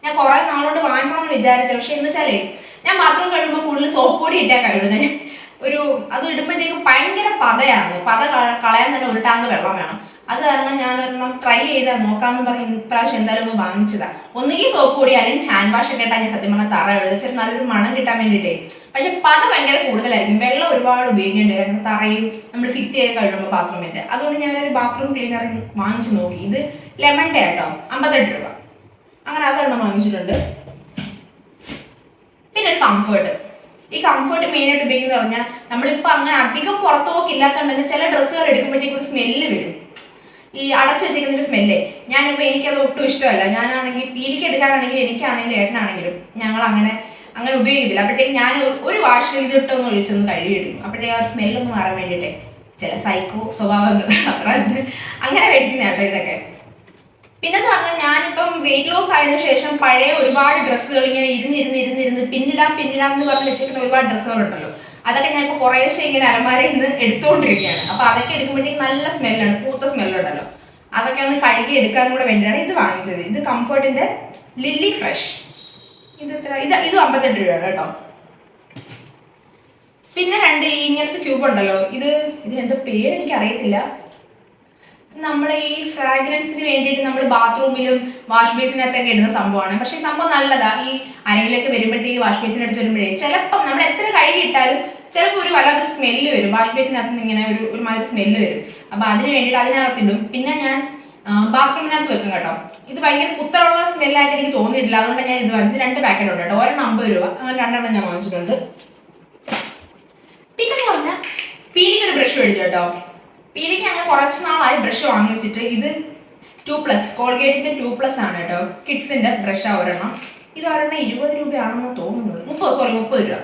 ഞാൻ കുറെ നാളോട് വാങ്ങിക്കണം എന്ന് വിചാരിച്ചു. പക്ഷെ എന്ന് വെച്ചാലേ ഞാൻ ബാത്റൂം കഴിയുമ്പോൾ കൂടുതൽ സോപ്പ് പൊടി ഇട്ടാൽ കഴുകുന്നത് ഒരു അത് ഇടുമ്പോഴത്തേക്കും ഭയങ്കര പതയാണ് പത കളയാൻ തന്നെ ഒരു ടാങ്ക് വെള്ളം വേണം. അത് കാരണം ഞാൻ ഒരെണ്ണം ട്രൈ ചെയ്ത് നോക്കാമെന്ന് പറഞ്ഞ് ഇപ്രാവശ്യം എന്തായാലും വാങ്ങിച്ചതാ. ഒന്നുകിൽ സോപ്പ് കൂടി അല്ലെങ്കിൽ ഹാൻഡ് വാഷ് ഒക്കെ ഇട്ടാൽ ഞാൻ സത്യം പറഞ്ഞാൽ തറ എഴുതിച്ചിട്ട് നല്ലൊരു മണം കിട്ടാൻ വേണ്ടിയിട്ടേ. പക്ഷെ പത ഭയങ്കര കൂടുതലായിരിക്കും. വെള്ളം ഒരുപാട് ഉപയോഗിക്കേണ്ടി വരും. തറയും നമ്മൾ ഫിറ്റ് ചെയ്ത് കഴിയുമ്പോൾ ബാത്റൂമിന്റെ അതുകൊണ്ട് ഞാനൊരു ബാത്റൂം ക്ലീനർ വാങ്ങിച്ചു നോക്കി. ഇത് ലെമൺ കേട്ടോ അമ്പത്തെട്ട് രൂപ. അങ്ങനെ അതൊരെണ്ണം വാങ്ങിച്ചിട്ടുണ്ട്. പിന്നെ ഒരു കംഫേർട്ട് ഈ കംഫർട്ട് മെയിൻ ആയിട്ട് ഉപയോഗിക്കുന്നത് പറഞ്ഞാൽ നമ്മളിപ്പോൾ അങ്ങനെ അധികം പുറത്തു പോക്കില്ലാത്തതുകൊണ്ട് തന്നെ ചില ഡ്രസ്സുകൾ എടുക്കുമ്പോഴത്തേക്കും ഒരു സ്മെല്ല് വരും. ഈ അടച്ചു വെച്ചിരിക്കുന്ന ഒരു സ്മെല്ല് ഞാനിപ്പോൾ എനിക്കത് ഒട്ടും ഇഷ്ടമല്ല. ഞാനാണെങ്കിൽ പീലിക്ക് എടുക്കാനാണെങ്കിലും എനിക്കാണെങ്കിലും ഏട്ടനാണെങ്കിലും ഞങ്ങൾ അങ്ങനെ അങ്ങനെ ഉപയോഗിക്കത്തില്ല. അപ്പോഴത്തേക്ക് ഞാൻ ഒരു- വാഷിൽ വാഷ് ചെയ്തിട്ടൊന്ന് ഒഴിച്ചൊന്ന് കഴുകിയിടും അപ്പോഴത്തേക്ക് ആ സ്മെല്ലൊന്ന് മാറാൻ വേണ്ടിയിട്ട് ചില സൈക്കോ സ്വഭാവങ്ങൾ. അത്ര അങ്ങനെ മേടിക്കുന്ന കേട്ടോ ഇതൊക്കെ. പിന്നെന്ന് പറഞ്ഞാൽ ഞാനിപ്പം വെയിറ്റ് ലോസ് ആയതിനു ശേഷം പഴയ ഒരുപാട് ഡ്രസ്സുകൾ ഇങ്ങനെ ഇരുന്ന് ഇരുന്ന് ഇരുന്ന് ഇരുന്ന് പിന്നിടാം പിന്നിടാം എന്ന് പറഞ്ഞ് വെച്ചിരിക്കുന്ന ഒരുപാട് ഡ്രസ്സുകൾ ഉണ്ടല്ലോ. അതൊക്കെ ഞാൻ ഇപ്പോൾ കുറേശ്ശെ ഇങ്ങനെ അലമാരയിൽ നിന്ന് എടുത്തുകൊണ്ടിരിക്കുകയാണ് അപ്പൊ അതൊക്കെ എടുക്കുമ്പോഴത്തേക്ക് നല്ല സ്മെല്ലാണ് പൂത്ത സ്മെല്ലുണ്ടല്ലോ അതൊക്കെ ഒന്ന് കഴുകി എടുക്കാൻ കൂടെ വേണ്ടിയാണ് ഇത് വാങ്ങിച്ചത്. ഇത് കംഫർട്ടിന്റെ ലില്ലി ഫ്രഷ്. ഇത് എത്ര? ഇത് ഇത് അമ്പത്തെട്ട് രൂപയാണ് കേട്ടോ. പിന്നെ രണ്ട് ഇങ്ങനത്തെ ക്യൂബ് ഉണ്ടല്ലോ. ഇത് ഇതിനെന്തോ പേര് എനിക്ക് അറിയത്തില്ല നമ്മൾ ഈ ഫ്രാഗ്രൻസിന് വേണ്ടിയിട്ട് നമ്മൾ ബാത്റൂമിലും വാഷ് ബേസിനകത്തൊക്കെ ഇടുന്ന സംഭവമാണ്. പക്ഷേ സംഭവം നല്ലതാ. ഈ അരങ്ങിലൊക്കെ വരുമ്പോഴത്തേക്ക് വാഷ് ബേസിന് അടുത്ത് വരുമ്പോഴേ ചിലപ്പം നമ്മൾ എത്ര കഴുകിയിട്ടാലും ചിലപ്പോൾ ഒരു വല്ലാത്തൊരു സ്മെല്ല് വരും. വാഷ് ബേസിനകത്ത് നിന്ന് ഇങ്ങനെ ഒരു ഒരുമാതിരി സ്മെല്ല് വരും. അപ്പോൾ അതിന് വേണ്ടിയിട്ട് അതിനകത്ത് ഇടും പിന്നെ ഞാൻ ബാത്റൂമിനകത്ത് വെക്കും കേട്ടോ. ഇത് ഭയങ്കര കുത്തറുള്ള സ്മെല്ലായിട്ട് എനിക്ക് തോന്നിയിട്ടില്ല. അതുകൊണ്ട് ഞാൻ ഇത് വാങ്ങിച്ചു രണ്ട് പാക്കറ്റ് ഉണ്ട് കേട്ടോ. ഒരെണ്ണം അമ്പത് രൂപ. അങ്ങനെ രണ്ടെണ്ണം ഞാൻ വാങ്ങിച്ചിട്ടുണ്ട്. പിന്നെ പറഞ്ഞാൽ പീലിക്കൊരു ബ്രഷ് മേടിച്ചു കേട്ടോ? പീലിക്ക് ഞങ്ങൾ കുറച്ച് നാളായി ബ്രഷ് വാങ്ങിച്ചിട്ട് ഇത് ടു പ്ലസ് കോൾഗേറ്റിന്റെ ടു പ്ലസ് ആണ് കേട്ടോ. കിഡ്സിന്റെ ബ്രഷ് ഒരെണ്ണം. ഇത് ഒരെണ്ണം ഇരുപത് രൂപയാണെന്ന് തോന്നുന്നത്. മുപ്പത് സോറി മുപ്പത് രൂപ.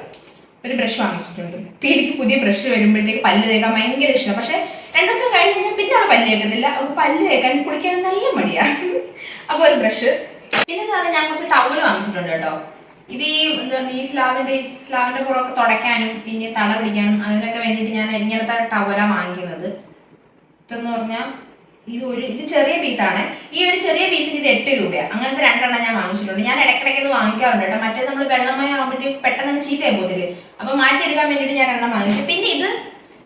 ഒരു ബ്രഷ് വാങ്ങിച്ചിട്ടുണ്ട് പീലിക്ക് പുതിയ ബ്രഷ് വരുമ്പോഴത്തേക്ക് പല്ല് തേക്കാൻ ഭയങ്കര ഇഷ്ടമാണ് പക്ഷെ രണ്ടു ദിവസം കഴിഞ്ഞ് കഴിഞ്ഞാൽ പിന്നെ അവൾ പല്ല് തേക്കത്തില്ല. അവൾക്ക് പല്ല് തേക്കാൻ കുളിക്കാൻ നല്ല മടിയാണ് അപ്പോൾ ഒരു ബ്രഷ് പിന്നെ എന്താ പറയുക ഞാൻ കുറച്ച് ടവൽ വാങ്ങിച്ചിട്ടുണ്ട് കേട്ടോ. ഇത് ഈ എന്താ പറയുക ഈ സ്ലാവിന്റെ സ്ലാവിന്റെ പുറമൊക്കെ തുടയ്ക്കാനും പിന്നെ തട പിടിക്കാനും അതിനൊക്കെ വേണ്ടിയിട്ട് ഞാൻ ഇങ്ങനത്തെ ടവല വാങ്ങിക്കുന്നത്. ഇതെന്ന് പറഞ്ഞാൽ ഇത് ഒരു ഇത് ചെറിയ പീസാണ് ഈ ഒരു ചെറിയ പീസിന് ഇത് എട്ട് രൂപയാണ് അങ്ങനത്തെ രണ്ടെണ്ണം ഞാൻ വാങ്ങിച്ചിട്ടുണ്ട്. ഞാൻ ഇടയ്ക്കിടയ്ക്ക് ഇത് വാങ്ങിക്കാറുണ്ട് കേട്ടോ. മറ്റേ നമ്മൾ വെള്ളമയം ആകുമ്പോഴത്തേക്ക് പെട്ടെന്ന് ചീത്തയായി പോകത്തില്ലേ? അപ്പൊ മാറ്റിയെടുക്കാൻ വേണ്ടിയിട്ട് ഞാൻ എണ്ണം വാങ്ങിച്ചു. പിന്നെ ഇത്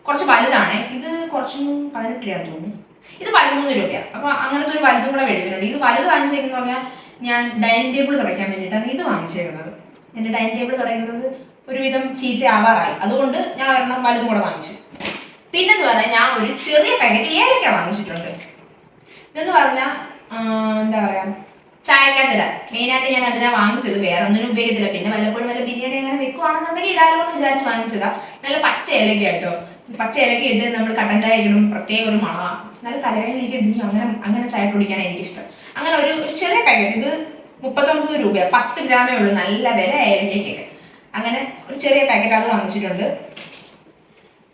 കുറച്ച് വലുതാണ്. ഇത് കുറച്ചും പതിനെട്ട് രൂപയാണെന്ന് തോന്നുന്നു. ഇത് പതിമൂന്ന് രൂപയാണ് അപ്പോൾ അങ്ങനത്തെ ഒരു വലുതും കൂടെ മേടിച്ചിട്ടുണ്ട്. ഇത് വലുത് വാങ്ങിച്ചേക്കെന്ന് പറഞ്ഞാൽ ഞാൻ ഡൈനിങ് ടേബിൾ തുടയ്ക്കാൻ വേണ്ടിയിട്ടാണ് ഇത് വാങ്ങിച്ചേക്കുന്നത് എന്റെ ഡൈനിങ് ടേബിൾ തുടങ്ങുന്നത് ഒരുവിധം ചീത്ത ആവാറായി അതുകൊണ്ട് ഞാൻ ഒരെണ്ണം വലുതും കൂടെ വാങ്ങിച്ചു. പിന്നെന്ന് പറഞ്ഞാൽ ഞാൻ ഒരു ചെറിയ പാക്കറ്റ് ഏലക്ക വാങ്ങിച്ചിട്ടുണ്ട്. ഇതെന്ന് പറഞ്ഞാൽ എന്താ പറയാ ചായക്കകത്തിടാൻ. മെയിനായിട്ട് ഞാൻ അതിനെ വാങ്ങിച്ചത്. വേറെ ഒന്നിനും ഉപയോഗിക്കത്തില്ല. പിന്നെ വല്ലപ്പോഴും വല്ല ബിരിയാണി അങ്ങനെ വെക്കുവാണെന്നുണ്ടെങ്കിൽ ഇടാലോ എന്ന് വിചാരിച്ച് വാങ്ങിച്ചതാ. നല്ല പച്ച ഇലക്ക കേട്ടോ. പച്ച ഇലക്ക ഇട്ട് നമ്മൾ കട്ടൻ ചായ ഇടും പ്രത്യേക ഒരു മണമാണ് നല്ല തലവേദനയൊക്കെ ഇടിഞ്ഞു അങ്ങനെ അങ്ങനെ ചായ കുടിക്കാൻ എനിക്കിഷ്ടം. അങ്ങനെ ഒരു ഒരു ചെറിയ പാക്കറ്റ് ഇത് മുപ്പത്തൊമ്പത് രൂപ പത്ത് ഗ്രാമേ ഉള്ളൂ നല്ല വില ഏലക്കയ്ക്കൊക്കെ. അങ്ങനെ ഒരു ചെറിയ പാക്കറ്റ് അത് വാങ്ങിച്ചിട്ടുണ്ട്.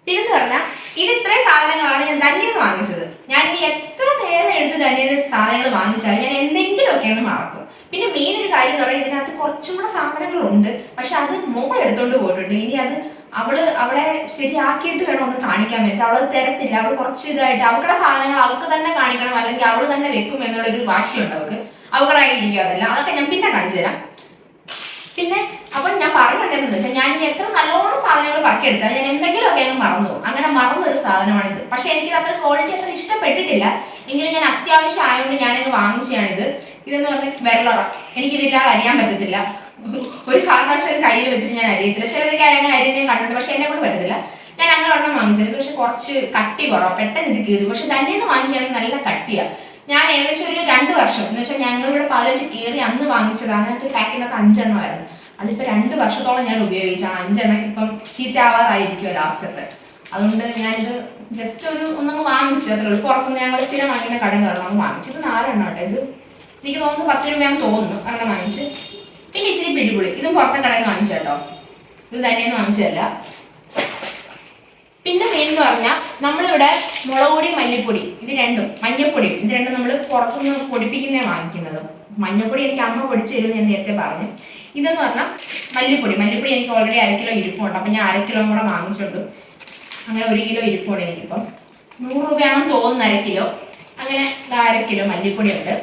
പിന്നെന്ന് പറഞ്ഞാൽ ഇത് ഇത്രയും സാധനങ്ങളാണ് ഞാൻ ധന്യന്ന് വാങ്ങിച്ചത്. ഞാൻ ഇനി എത്ര നേരം എടുത്ത് ധന്യ സാധനങ്ങൾ വാങ്ങിച്ചാലും ഞാൻ എന്തെങ്കിലുമൊക്കെ ഒന്ന് മറക്കും. പിന്നെ മെയിൻ ഒരു കാര്യം എന്ന് പറയുന്നത് ഇതിനകത്ത് കുറച്ചും കൂടെ സാധനങ്ങളുണ്ട്. പക്ഷെ അത് മോൾ എടുത്തോണ്ട് പോയിട്ടുണ്ട്. ഇനി അത് അവൾ അവളെ ശരിയാക്കിയിട്ട് വേണം ഒന്ന് കാണിക്കാൻ വേണ്ടി. അവൾ തരത്തില്ല. അവൾ കുറച്ച് ഇതായിട്ട് അവളുടെ സാധനങ്ങൾ അവൾക്ക് തന്നെ കാണിക്കണം. അല്ലെങ്കിൽ അവൾ തന്നെ വെക്കും എന്നുള്ളൊരു വാശിയുണ്ട് അവൾക്ക്. അവളുടെ ഇരിക്കാറില്ല. അതൊക്കെ ഞാൻ പിന്നെ കാണിച്ചു തരാം. പിന്നെ അപ്പൊ ഞാൻ പറഞ്ഞിട്ടെന്ന് വെച്ചാൽ ഞാൻ എത്ര നല്ലോണം സാധനങ്ങൾ പറക്കിയെടുത്താൽ ഞാൻ എന്തെങ്കിലുമൊക്കെ അങ്ങ് മറന്നു. അങ്ങനെ മറന്നൊരു സാധനമാണിത് പക്ഷെ എനിക്ക് അത്ര ക്വാളിറ്റി അത്ര ഇഷ്ടപ്പെട്ടിട്ടില്ല. എങ്കിലും ഞാൻ അത്യാവശ്യം ആയതുകൊണ്ട് ഞാനിത് വാങ്ങിച്ചതാണിത് ഇതെന്ന് പറഞ്ഞാൽ വെള്ളറ എനിക്കിതില്ലാതെ അറിയാൻ പറ്റത്തില്ല. ഒരു കാരണവശാലും കയ്യിൽ വെച്ചിട്ട് ഞാൻ അറിയത്തില്ല ചിലരൊക്കെ അങ്ങനെ അരിഞ്ഞ് കണ്ടിട്ടുണ്ട്. പക്ഷെ എന്നെ കൊണ്ട് പറ്റത്തില്ല. ഞാൻ അങ്ങനെ ഒരെണ്ണം വാങ്ങിച്ചത് പക്ഷെ കുറച്ച് കട്ടി കുറവാണ് പെട്ടെന്ന് ഇത് കീറി. പക്ഷെ തന്നെ വാങ്ങിക്കുകയാണെങ്കിൽ നല്ല കട്ടിയാണ് ഞാൻ ഏകദേശം ഒരു രണ്ട് വർഷം. എന്ന് വെച്ചാൽ ഞങ്ങളിവിടെ പാൽ കയറി അന്ന് വാങ്ങിച്ചതാണ്. അതിനകത്ത് പാക്കിനകത്ത് അഞ്ചെണ്ണമായിരുന്നു. അതിപ്പോ രണ്ട് വർഷത്തോളം ഞാൻ ഉപയോഗിച്ച. അഞ്ചെണ്ണം ഇപ്പം ചീത്തയാവാറായിരിക്കും ലാസ്റ്റത്തെ. അതുകൊണ്ട് ഞാനിത് ജസ്റ്റ് ഒരു ഒന്നങ്ങ് വാങ്ങിച്ചു. അത്രേ ഉള്ളൂ. പുറത്തുനിന്ന് ഞങ്ങൾ സ്ഥിരം വാങ്ങിക്കുന്ന അങ്ങ് വാങ്ങിച്ചു. ഇത് നാലെണ്ണം ഇത്. എനിക്ക് തോന്നുന്നു പത്ത് രൂപയാണെന്ന് തോന്നുന്നു ഒരെണ്ണം വാങ്ങിച്ച്. പിന്നെ ഇച്ചിരി പിടിപുളി. ഇതും പുറത്തെ കടയിൽ വാങ്ങിച്ചു കേട്ടോ. ഇത് തന്നെയൊന്നും വാങ്ങിച്ചതല്ല. പിന്നെ മെയിൻ എന്ന് പറഞ്ഞാൽ നമ്മളിവിടെ മുളക് പൊടി മല്ലിപ്പൊടി ഇത് രണ്ടും. മഞ്ഞപ്പൊടി ഇത് രണ്ടും നമ്മൾ പുറത്തുനിന്ന് പൊടിപ്പിക്കുന്നേ വാങ്ങിക്കുന്നത്. മഞ്ഞപ്പൊടി എനിക്ക് അമ്മ പൊടിച്ച് തരുമെന്ന് ഞാൻ നേരത്തെ പറഞ്ഞു. ഇതെന്ന് പറഞ്ഞാൽ മല്ലിപ്പൊടി. മല്ലിപ്പൊടി എനിക്ക് ഓൾറെഡി അര കിലോ ഇരിപ്പുണ്ട്. അപ്പം ഞാൻ അര കിലോ കൂടെ വാങ്ങിച്ചുണ്ട് അങ്ങനെ ഒരു കിലോ ഇരിപ്പുണ്ട് എനിക്കിപ്പം. നൂറ് രൂപയാണെന്ന് തോന്നുന്നു അര കിലോ. അങ്ങനെ അര കിലോ മല്ലിപ്പൊടി ഉണ്ട്.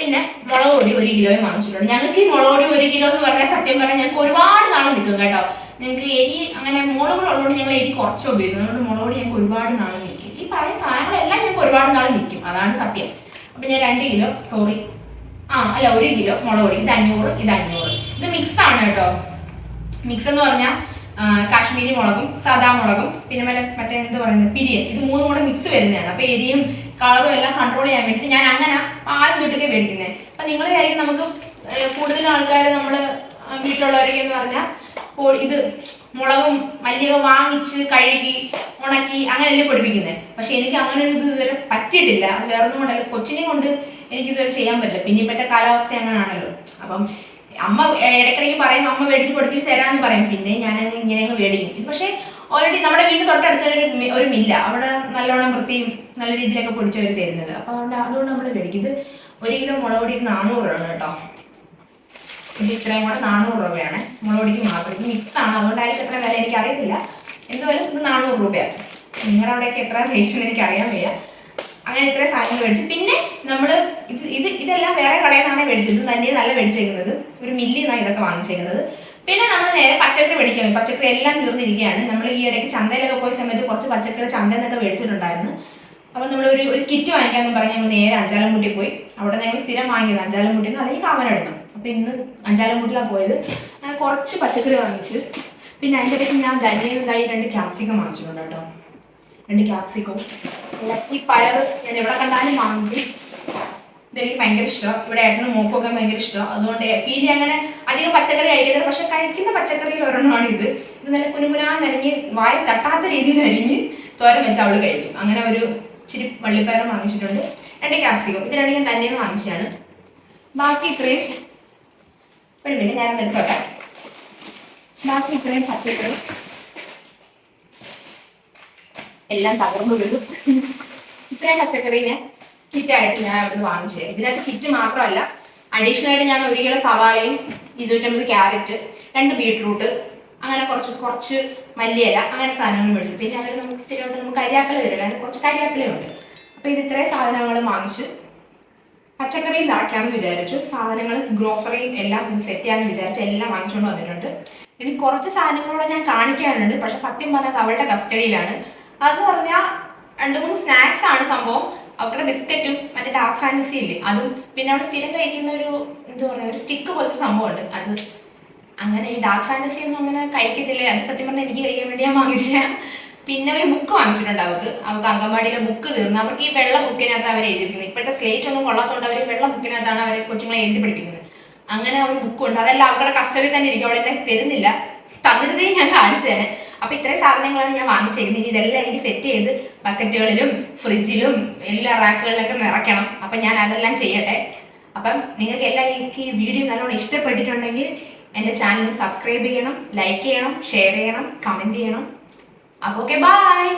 പിന്നെ മുളക് പൊടി ഒരു കിലോയും വാങ്ങിച്ചിട്ടുണ്ട്. ഞങ്ങൾക്ക് ഈ മുളക് പൊടി ഒരു കിലോ എന്ന് പറഞ്ഞാൽ സത്യം പറഞ്ഞാൽ ഞങ്ങൾക്ക് ഒരുപാട് നാൾ നിൽക്കും കേട്ടോ. ഞങ്ങൾക്ക് എരി അങ്ങനെ മുളക് ഉള്ളതുകൊണ്ട് ഞങ്ങൾ എരി കുറച്ച് ഉപയോഗിക്കും അതുകൊണ്ട് മുളകോട് ഞങ്ങൾക്ക് ഒരുപാട് നാൾ നിൽക്കും. ഈ പറയുന്ന സാധനങ്ങളെല്ലാം ഞങ്ങൾക്ക് ഒരുപാട് നാൾ നിൽക്കും. അതാണ് സത്യം. അപ്പം ഞാൻ രണ്ട് കിലോ സോറി ആ അല്ല ഒരു കിലോ മുളക് പൊടി. ഇത് അഞ്ഞൂറ് ഇത് അഞ്ഞൂറ്. ഇത് മിക്സ് ആണ് കേട്ടോ. മിക്സ് എന്ന് പറഞ്ഞാൽ കാശ്മീരി മുളകും സാദാ മുളകും പിന്നെ മറ്റേ മറ്റേ എന്താ പറയുന്നത് പിരിയൻ. ഇത് മൂന്നും കൂടെ മിക്സ് വരുന്നതാണ്. അപ്പൊ എരിയും കളറും എല്ലാം കൺട്രോൾ ചെയ്യാൻ വേണ്ടി ഞാൻ അങ്ങനെ പാലും വീട്ടിലേക്ക് മേടിക്കുന്നത് അപ്പൊ നിങ്ങൾ വിചാരിക്കും നമുക്ക് കൂടുതൽ ആൾക്കാർ നമ്മൾ വീട്ടിലുള്ളവരൊക്കെ എന്ന് പറഞ്ഞാൽ ഇത് മുളകും മല്ലിയൊക്കെ വാങ്ങിച്ച് കഴുകി ഉണക്കി അങ്ങനെയല്ലേ പൊടിപ്പിക്കുന്നത് പക്ഷെ എനിക്ക് അങ്ങനെ ഒരു ഇത് ഇതുവരെ പറ്റിയിട്ടില്ല. അത് വേറെ ഒന്നും കൊണ്ടല്ല. കൊച്ചിനെ കൊണ്ട് എനിക്ക് ഇതുവരെ ചെയ്യാൻ പറ്റില്ല. പിന്നെ ഇപ്പോഴത്തെ കാലാവസ്ഥ അങ്ങനെയാണല്ലോ അപ്പം അമ്മ ഇടയ്ക്കിടയ്ക്ക് പറയും അമ്മ മേടിച്ച് പൊടിപ്പിച്ച് തരാമെന്ന് പറയും. പിന്നെ ഞാൻ ഇങ്ങനെ അങ്ങ് മേടിക്കും. ഇത് പക്ഷേ ഓൾറെഡി നമ്മുടെ വീടിന് തൊട്ടടുത്തൊരു ഒരു ഒരു മില്ല. അവിടെ നല്ലോണം വൃത്തിയും നല്ല രീതിയിലൊക്കെ പൊടിച്ചവർ തരുന്നത്. അപ്പോൾ അതുകൊണ്ട് അതുകൊണ്ട് നമ്മൾ മേടിക്കും. ഇത് ഒരു കിലോ മുളക് പൊടി നാനൂറ് രൂപയാണ് കേട്ടോ. ഇത് ഇത്രയും കൂടെ നാനൂറ് രൂപയാണ്. മുളക് പൊടിക്ക് മാത്രം. ഇത് മിക്സ് ആണ്. അതുകൊണ്ടായിരിക്കും എത്ര വില എനിക്ക് അറിയത്തില്ല എന്തുവരും ഇത് നാനൂറ് രൂപയാണ്. നിങ്ങളുടെ അവിടെയൊക്കെ എത്ര റേറ്റ് എനിക്ക് അറിയാൻ വയ്യ. അങ്ങനെ ഇത്രയും സാധനങ്ങൾ മേടിച്ചു. പിന്നെ നമ്മൾ ഇത് ഇത് ഇതെല്ലാം വേറെ കടയിൽ നിന്നാണ് മേടിച്ചത് തന്നെ നല്ല മേടിച്ചേക്കുന്നത്. ഒരു മില്ലിൽ നിന്നാണ് ഇതൊക്കെ വാങ്ങിച്ചേക്കുന്നത്. പിന്നെ നമ്മൾ നേരെ പച്ചക്കറി മേടിക്കാൻ പോയി. പച്ചക്കറി എല്ലാം തീർന്നിരിക്കുകയാണ്. നമ്മൾ ഈ ഇടയ്ക്ക് ചന്തയിലൊക്കെ പോയ സമയത്ത് കുറച്ച് പച്ചക്കറി ചന്തയിൽ നിന്നൊക്കെ മേടിച്ചിട്ടുണ്ടായിരുന്നു. അപ്പോൾ നമ്മൾ ഒരു ഒരു കിറ്റ് വാങ്ങിക്കാമെന്ന് പറഞ്ഞ് നമ്മൾ നേരെ അഞ്ചാലംകുട്ടി പോയി. അവിടെ ഞങ്ങൾ സ്ഥിരം വാങ്ങിയത് അഞ്ചാലം നിന്ന് അല്ലെങ്കിൽ കാമനെടുത്തു അപ്പോൾ ഇന്ന് അഞ്ചാലംകുട്ടിലാണ് പോയത്. ഞാൻ കുറച്ച് പച്ചക്കറി വാങ്ങിച്ചു. പിന്നെ അതിന്റെ ഇടയ്ക്ക് ഞാൻ ധനിയുണ്ടായി രണ്ട് ക്യാപ്സിക്കം വാങ്ങിച്ചിട്ടുണ്ട് കേട്ടോ. രണ്ട് ക്യാപ്സിക്കവും ഈ പയർ ഞാൻ എവിടെ കണ്ടാലും വാങ്ങി. ഇതെനിക്ക് ഭയങ്കര ഇഷ്ടമാണ് ഇവിടെ ഏട്ടനും മോക്കൊക്കെ ഭയങ്കര ഇഷ്ടമാണ് അതുകൊണ്ട് പിന്നെ അങ്ങനെ അധികം പച്ചക്കറി കഴിക്കരുത്. പക്ഷെ കഴിക്കുന്ന പച്ചക്കറിയിൽ ഒരെണ്ണമാണ് ഇത്. ഇത് നല്ല കുനുകുനാൻ നനഞ്ഞ് വായ തട്ടാത്ത രീതിയിൽ അരിഞ്ഞ് തോരൻ വെച്ച് അവൾ കഴിക്കും. അങ്ങനെ ഒരു ഇച്ചിരി വള്ളിപ്പയറും വാങ്ങിച്ചിട്ടുണ്ട്. രണ്ട് ക്യാപ്സിക്കം ഇത് രണ്ടും ഞാൻ തന്നെയെന്ന് വാങ്ങിച്ചതാണ്. ബാക്കി ഇത്രയും. ഒരു മിനിറ്റ് ഞാൻ എടുത്തോട്ടെ. ബാക്കി ഇത്രയും പച്ചക്കറി എല്ലാം തകർന്നു വീഴും ഇത്രയും പച്ചക്കറീനെ കിറ്റായിട്ട് ഞാൻ അവിടുന്ന് വാങ്ങിച്ചത് ഇതിനകത്ത് കിറ്റ് മാത്രമല്ല അഡീഷണൽ ആയിട്ട് ഞാൻ ഒരു കിലോ സവാളയും ഇരുന്നൂറ്റമ്പത് ക്യാരറ്റ് രണ്ട് ബീട്രൂട്ട് അങ്ങനെ കുറച്ച് കുറച്ച് മല്ലിയില അങ്ങനെ സാധനങ്ങൾ മേടിച്ചു. പിന്നെ അവർ നമുക്ക് സ്ഥിരമായിട്ട് നമുക്ക് കരിയാപ്പില തരില്ല കുറച്ച് കരിയാപ്പിലയുണ്ട്. അപ്പോൾ ഇത് ഇത്രയും സാധനങ്ങൾ വാങ്ങിച്ച് പച്ചക്കറിയും നിറയ്ക്കാമെന്ന് വിചാരിച്ചു. സാധനങ്ങൾ ഗ്രോസറിയും എല്ലാം ഒന്ന് സെറ്റ് ചെയ്യാമെന്ന് വിചാരിച്ചു. എല്ലാം വാങ്ങിച്ചുകൊണ്ട് വന്നിട്ടുണ്ട്. ഇനി കുറച്ച് സാധനങ്ങളോടെ ഞാൻ കാണിക്കാനുണ്ട്. പക്ഷെ സത്യം പറഞ്ഞത് അവളുടെ കസ്റ്റഡിയിലാണ്. അതെന്ന് പറഞ്ഞാൽ രണ്ട് മൂന്ന് സ്നാക്സ് ആണ് സംഭവം. അവരുടെ ബിസ്ക്കറ്റും മറ്റേ ഡാർക്ക് ഫാൻസി ഇല്ലേ അതും പിന്നെ അവിടെ സ്ഥിരം കഴിക്കുന്ന ഒരു എന്താ പറയുക ഒരു സ്റ്റിക്ക് പോലത്തെ സംഭവമുണ്ട്. അത് അങ്ങനെ ഈ ഡാർക്ക് ഫാൻസി ഒന്നും അങ്ങനെ കഴിക്കത്തില്ലേ? അത് സത്യം പറഞ്ഞാൽ എനിക്ക് കഴിക്കാൻ വേണ്ടി ഞാൻ വാങ്ങിച്ച പിന്നെ ഒരു ബുക്ക് വാങ്ങിച്ചിട്ടുണ്ട് അവർക്ക് അവർക്ക് അംഗൻവാടിയിലെ ബുക്ക് തീർന്നു. അവർക്ക് ഈ വെള്ള ബുക്കിനകത്ത് അവർ എഴുതിയിരിക്കുന്നത്. ഇപ്പോഴത്തെ സ്ലേറ്റ് ഒന്നും കൊള്ളാത്തതുകൊണ്ട് അവർ വെള്ള ബുക്കിനകത്താണ് അവരെ കൊച്ചുങ്ങളെ എഴുതി പഠിപ്പിക്കുന്നത്. അങ്ങനെ ഒരു ബുക്കുണ്ട് അതെല്ലാം അവരുടെ കസ്റ്റഡി തന്നെ ഇരിക്കും. അവളെന്നെ തരുന്നില്ല. തന്നിരുന്നേ ഞാൻ കാണിച്ചേനെ. അപ്പൊ ഇത്രയും സാധനങ്ങളാണ് ഞാൻ വാങ്ങിച്ചിരുന്നത് ഇനി ഇതെല്ലാം എനിക്ക് സെറ്റ് ചെയ്ത് ബക്കറ്റുകളിലും ഫ്രിഡ്ജിലും എല്ലാ റാക്കുകളിലൊക്കെ നിറയ്ക്കണം. അപ്പൊ ഞാൻ അതെല്ലാം ചെയ്യട്ടെ. അപ്പം നിങ്ങൾക്ക് എല്ലാവർക്കും ഈ വീഡിയോ നല്ലോണം ഇഷ്ടപ്പെട്ടിട്ടുണ്ടെങ്കിൽ എന്റെ ചാനൽ സബ്സ്ക്രൈബ് ചെയ്യണം ലൈക്ക് ചെയ്യണം ഷെയർ ചെയ്യണം കമന്റ് ചെയ്യണം. അപ്പോൾ ഓക്കെ ബൈ